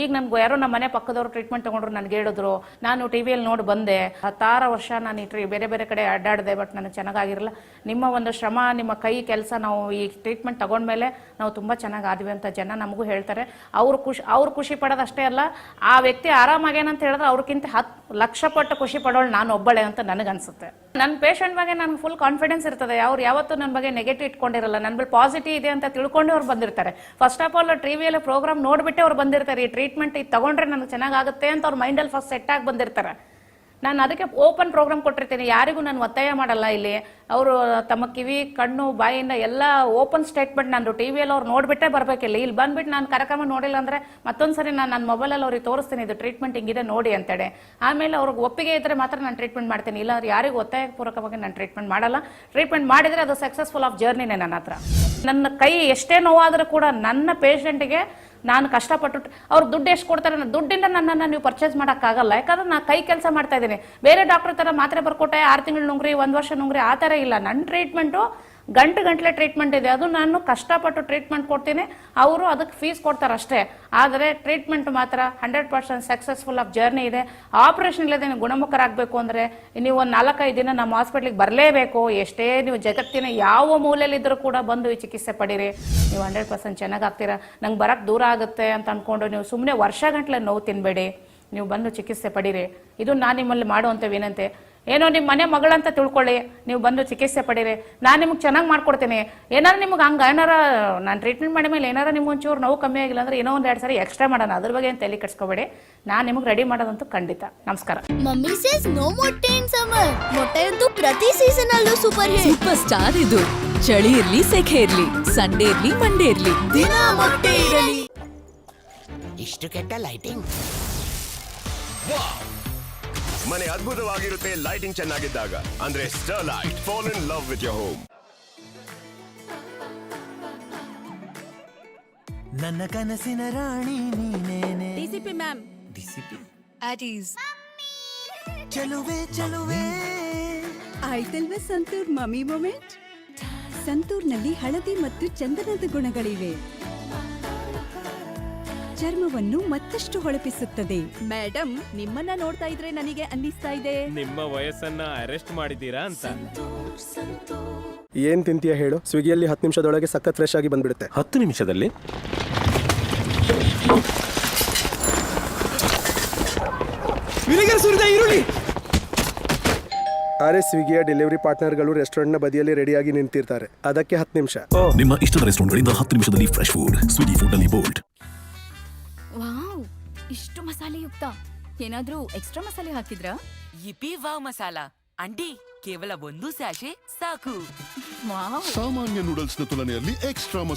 ಈಗ ನಮ್ಗೆ ಯಾರೋ ನಮ್ಮ ಮನೆ ಪಕ್ಕದವರು ಟ್ರೀಟ್ಮೆಂಟ್ ತಗೊಂಡ್ರು ನನಗೆ ಹೇಳಿದ್ರು, ನಾನು ಟಿ ವಿಯಲ್ಲಿ ನೋಡಿ ಬಂದೆ, ಹತ್ತಾರು ವರ್ಷ ನಾನು ಈ ಬೇರೆ ಬೇರೆ ಕಡೆ ಅಡ್ಡಾಡಿದೆ ಬಟ್ ನನಗೆ ಚೆನ್ನಾಗಿರಲಿಲ್ಲ ನಿಮ್ಮ ಒಂದು ಶ್ರಮ, ನಿಮ್ಮ ಕೈ ಕೆಲಸ ನಾವು ಈ ಟ್ರೀಟ್ಮೆಂಟ್ ತಗೊಂಡ್ಮೇಲೆ ನಾವು ತುಂಬ ಚೆನ್ನಾಗಿ ಆದ್ವಿ ಅಂತ ಜನ ನಮಗೂ ಹೇಳ್ತಾರೆ. ಅವ್ರು ಖುಷಿ ಅವ್ರು ಖುಷಿ ಪಡೋದಷ್ಟೇ ಅಲ್ಲ, ಆ ವ್ಯಕ್ತಿ ಆರಾಮಾಗೇನಂತ ಹೇಳಿದ್ರೆ ಅವ್ರಿಗಿಂತ ಹತ್ತು ಲಕ್ಷ ಪಟ್ಟು ಖುಷಿ ಪಡೋಳು ನಾನು ಒಬ್ಬಳೆ ಅಂತ ನನಗನ್ಸುತ್ತೆ ನನ್ನ ಪೇಷಂಟ್ ಬಗ್ಗೆ ನನಗೆ ಫುಲ್ ಕಾನ್ಫಿಡೆನ್ಸ್ ಇರ್ತದೆ. ಅವ್ರು ಯಾವತ್ತೂ ನನ್ನ ಬಗ್ಗೆ ನೆಗೆಟಿವ್ ಇಟ್ಕೊಂಡಿರಲ್ಲ ನನ್ನ ಬಳಿ ಪಾಸಿಟಿವ್ ಇದೆ ಅಂತ ತಿಳ್ಕೊಂಡು ಅವ್ರು ಬಂದಿರ್ತಾರೆ. ಫಸ್ಟ್ ಆಫ್ ಆಲ್ ಟಿವಿಯಲ್ಲಿ ಪ್ರೋಗ್ರಾಮ್ ನೋಡ್ಬಿಟ್ಟೆ ಅವ್ರು ಬಂದಿರ್ತಾರೆ. ಈ ಟ್ರೀಟ್ಮೆಂಟ್ ಇದು ತಗೊಂಡ್ರೆ ನನಗೆ ಚೆನ್ನಾಗಾಗುತ್ತೆ ಅಂತ ಅವ್ರ ಮೈಂಡಲ್ಲಿ ಫಸ್ಟ್ ಸೆಟ್ ಆಗಿ ಬಂದಿರ್ತಾರೆ. ನಾನು ಅದಕ್ಕೆ ಓಪನ್ ಪ್ರೋಗ್ರಾಮ್ ಕೊಟ್ಟಿರ್ತೀನಿ. ಯಾರಿಗೂ ನಾನು ಒತ್ತಾಯ ಮಾಡಲ್ಲ ಇಲ್ಲಿ. ಅವರು ತಮ್ಮ ಕಿವಿ, ಕಣ್ಣು, ಬಾಯಿಂದ ಎಲ್ಲ ಓಪನ್ ಸ್ಟೇಟ್ಮೆಂಟ್ ನಾನು ಟಿ ವಿಯಲ್ಲಿ ಅವ್ರು ನೋಡ್ಬಿಟ್ಟೆ ಬರ್ಬೇಕಿಲ್ಲ. ಇಲ್ಲಿ ಬಂದ್ಬಿಟ್ಟು ನಾನು ಕಾರ್ಯಕ್ರಮ ನೋಡಿಲ್ಲ ಅಂದ್ರೆ ಮತ್ತೊಂದು ಸರಿ ನಾನು ನನ್ನ ಮೊಬೈಲಲ್ಲಿ ಅವ್ರಿಗೆ ತೋರಿಸ್ತೀನಿ, ಇದು ಟ್ರೀಟ್ಮೆಂಟ್ ಹಿಂಗಿದೆ ನೋಡಿ ಅಂತೇಳಿ. ಆಮೇಲೆ ಅವ್ರಿಗೆ ಒಪ್ಪಿಗೆ ಇದ್ರೆ ಮಾತ್ರ ನಾನು ಟ್ರೀಟ್ಮೆಂಟ್ ಮಾಡ್ತೀನಿ. ಇಲ್ಲ ಅವ್ರು ಯಾರಿಗೂ ಒತ್ತಾಯ ಪೂರಕವಾಗಿ ನಾನು ಟ್ರೀಟ್ಮೆಂಟ್ ಮಾಡಲ್ಲ. ಟ್ರೀಟ್ಮೆಂಟ್ ಮಾಡಿದ್ರೆ ಅದು ಸಕ್ಸಸ್ಫುಲ್ ಆಫ್ ಜರ್ನಿನೇ ನನ್ನ ಹತ್ರ. ನನ್ನ ಕೈ ಎಷ್ಟೇ ನೋವಾದರೂ ಕೂಡ ನನ್ನ ಪೇಷಂಟಿಗೆ ನಾನು ಕಷ್ಟಪಟ್ಟು ಅವ್ರು ದುಡ್ಡು ಎಷ್ಟು ಕೊಡ್ತಾರೆ ದುಡ್ಡಿಂದ ನನ್ನನ್ನು ನೀವು ಪರ್ಚೇಸ್ ಮಾಡೋಕ್ಕಾಗಲ್ಲ. ಯಾಕಂದ್ರೆ ನಾನು ಕೈ ಕೆಲಸ ಮಾಡ್ತಾ ಇದ್ದೀನಿ. ಬೇರೆ ಡಾಕ್ಟರ್ ಥರ ಮಾತ್ರೆ ಬರ್ಕೊಟ್ಟೆ, ಆರು ತಿಂಗಳು ನುಂಗ್ರಿ, ಒಂದು ವರ್ಷ ನುಂಗ್ರಿ, ಆ ಥರ ಇಲ್ಲ. ನನ್ನ ಟ್ರೀಟ್ಮೆಂಟು ಗಂಟು ಗಂಟ್ಲೆ ಟ್ರೀಟ್ಮೆಂಟ್ ಇದೆ. ಅದು ನಾನು ಕಷ್ಟಪಟ್ಟು ಟ್ರೀಟ್ಮೆಂಟ್ ಕೊಡ್ತೀನಿ. ಅವರು ಅದಕ್ಕೆ ಫೀಸ್ ಕೊಡ್ತಾರೆ ಅಷ್ಟೇ ಆದರೆ ಟ್ರೀಟ್ಮೆಂಟ್ ಮಾತ್ರ hundred percent successful of journey ಇದೆ. ಆಪರೇಷನ್ ಇಲ್ಲದೆ ನೀವು ಗುಣಮುಖರಾಗಬೇಕು ಅಂದರೆ ನೀವು ಒಂದು ನಾಲ್ಕೈದು ದಿನ ನಮ್ಮ ಹಾಸ್ಪಿಟ್ಲಿಗೆ ಬರಲೇಬೇಕು. ಎಷ್ಟೇ ನೀವು ಜಗತ್ತಿನ ಯಾವ ಮೂಲೆಯಲ್ಲಿದ್ದರೂ ಕೂಡ ಬಂದು ಚಿಕಿತ್ಸೆ ಪಡೀರಿ. ನೀವು ಹಂಡ್ರೆಡ್ ಪರ್ಸೆಂಟ್ ಚೆನ್ನಾಗಾಗ್ತೀರಾ? ನಂಗೆ ಬರೋಕ್ಕೆ ದೂರ ಆಗುತ್ತೆ ಅಂತ ಅಂದ್ಕೊಂಡು ನೀವು ಸುಮ್ಮನೆ ವರ್ಷಗಟ್ಟಲೆ ನೋವು ತಿನ್ನಬೇಡಿ ನೀವು ಬಂದು ಚಿಕಿತ್ಸೆ ಪಡೀರಿ. ಇದು ನಾನು ನಿಮ್ಮಲ್ಲಿ ಮಾಡುವಂಥ ವಿನಂತಿ. ಏನೋ ನಿಮ್ಮ ಮನೆ ಮಗಳಂತ ತಿಳ್ಕೊಳ್ಳಿ ನೀವು ಬಂದು ಚಿಕಿತ್ಸೆ ಪಡೀರಿ. ನಾನು ನಿಮ್ಗೆ ಚೆನ್ನಾಗಿ ಮಾಡ್ಕೊಡ್ತೀನಿ. ಏನಾರು ನಿಮ್ಗೆ ಹಂಗೆ ಏನಾರ ನಾನು ಟ್ರೀಟ್ಮೆಂಟ್ ಮಾಡಿದ ಮೇಲೆ ಏನಾರ ನಿಮ್ಗೆ ಒಂಚೂರು ನೋವು ಕಮ್ಮಿ ಆಗಿಲ್ಲ ಅಂದ್ರೆ ಏನೋ ಒಂದು ಎರಡು ಸರಿ ಎಕ್ಸ್ಟ್ರಾ ಮಾಡೋಣ. ಅದ್ರ ಬಗ್ಗೆ ಏನು ತಲೆ ಕಟ್ಸ್ಕೊಬೇಡಿ ನಾನು ನಿಮ್ಗೆ ರೆಡಿ ಮಾಡೋದಂತೂ ಖಂಡಿತ. ನಮಸ್ಕಾರ.
ಮಮ್ಮಿ ಸೇಸ್ ನೋ ಮೊಟ್ಟೆ ಇನ್ ಸಮರ್ ಮೊಟ್ಟೆಯಂತೂ ಪ್ರತಿ ಸೀಸನ್ ಅಲ್ಲೂ ಸೂಪರ್ ಹಿಟ್
ಸೂಪರ್ ಸ್ಟಾರ್ ಇದು. ಚಳಿ ಇರ್ಲಿ ಸೆಖೆ ಇರ್ಲಿ ಸಂಡೇ ಇರ್ಲಿ ಮಂಡೇ ಇರ್ಲಿ. ದಿನ ಮೊಟ್ಟೆ ಇರಲಿ.
ಇಷ್ಟು ಕೆಟ್ಟ ಲೈಟಿಂಗ್
ಮನೆ ಅದ್ಭುತವಾಗಿರುತ್ತೆ ಲೈಟಿಂಗ್ ಚೆನ್ನಾಗಿದ್ದಾಗ. ಅಂದ್ರೆ star light fall in love with your home
ನನ್ನ ಕನಸಿನ ರಾಣಿ ನೀನೇನೆ?
DCP ma'am DCP at is
ಚಲುವೆ ಚಲುವೆ.
ಆಯ್ತಲ್ವ ಸಂತೂರ್ ಮಮ್ಮಿ ಮೊಮೆಂಟ್ ಸಂತೂರ್ನಲ್ಲಿ ಹಳದಿ ಮತ್ತು ಚಂದನದ ಗುಣಗಳಿವೆ. ಚರ್ಮವನ್ನು ಮತ್ತಷ್ಟು ಹೊಳಪಿಸುತ್ತದೆ.
ಮೇಡಮ್ ನಿಮ್ಮನ್ನ ನೋಡ್ತಾ ಇದ್ರೆ ನನಗೆ ಅನ್ನಿಸ್ತಾ ಇದೆ.
ನಿಮ್ಮ ವಯಸ್ಸನ್ನ ಅರೆಸ್ಟ್ ಮಾಡಿದ್ದೀರಾ ಅಂತ.
ಏನ್ ತಿಂತೀಯ ಹೇಳು? ಸ್ವಿಗ್ಗಿಯಲ್ಲಿ ಹತ್ತು ನಿಮಿಷದೊಳಗೆ ಸಖತ್ ಫ್ರೆಶ್ ಆಗಿ ಬಂದ್ಬಿಡುತ್ತೆ.
ಹತ್ತು ನಿಮಿಷದಲ್ಲಿ?
ಅರೆ ಸ್ವಿಗ್ಗಿಯ ಡೆಲಿವರಿ ಪಾರ್ಟ್ನರ್ಗಳು ರೆಸ್ಟೋರೆಂಟ್ನ ಬದಿಯಲ್ಲಿ ರೆಡಿಯಾಗಿ ನಿಂತಿರ್ತಾರೆ. ಅದಕ್ಕೆ ಹತ್ತು ನಿಮಿಷ.
ನಿಮ್ಮ ಇಷ್ಟದ ರೆಸ್ಟೋರೆಂಟ್ಗಳಿಂದ ಹತ್ತು ನಿಮಿಷದಲ್ಲಿ ಫ್ರೆಶ್ ಫುಡ್ ಸ್ವಿಗ್ಗಿ ಫುಡ್ ಅಲ್ಲಿ
ವಾವ್ ಇಷ್ಟು ಮಸಾಲೆ ಯುಕ್ತ ಏನಾದ್ರೂ ಎಕ್ಸ್ಟ್ರಾ ಮಸಾಲೆ ಹಾಕಿದ್ರಾ?
ಇಪಿ ವಾವ್ ಮಸಾಲ. ಅಂಡಿ ಕೇವಲ ಒಂದು ಸ್ಯಾಶೆ ಸಾಕು.
ವಾವ್.
ಸಾಮಾನ್ಯ ನೂಡಲ್ಸ್ನ ತುಲನೆಯಲ್ಲಿ ಎಕ್ಸ್ಟ್ರಾ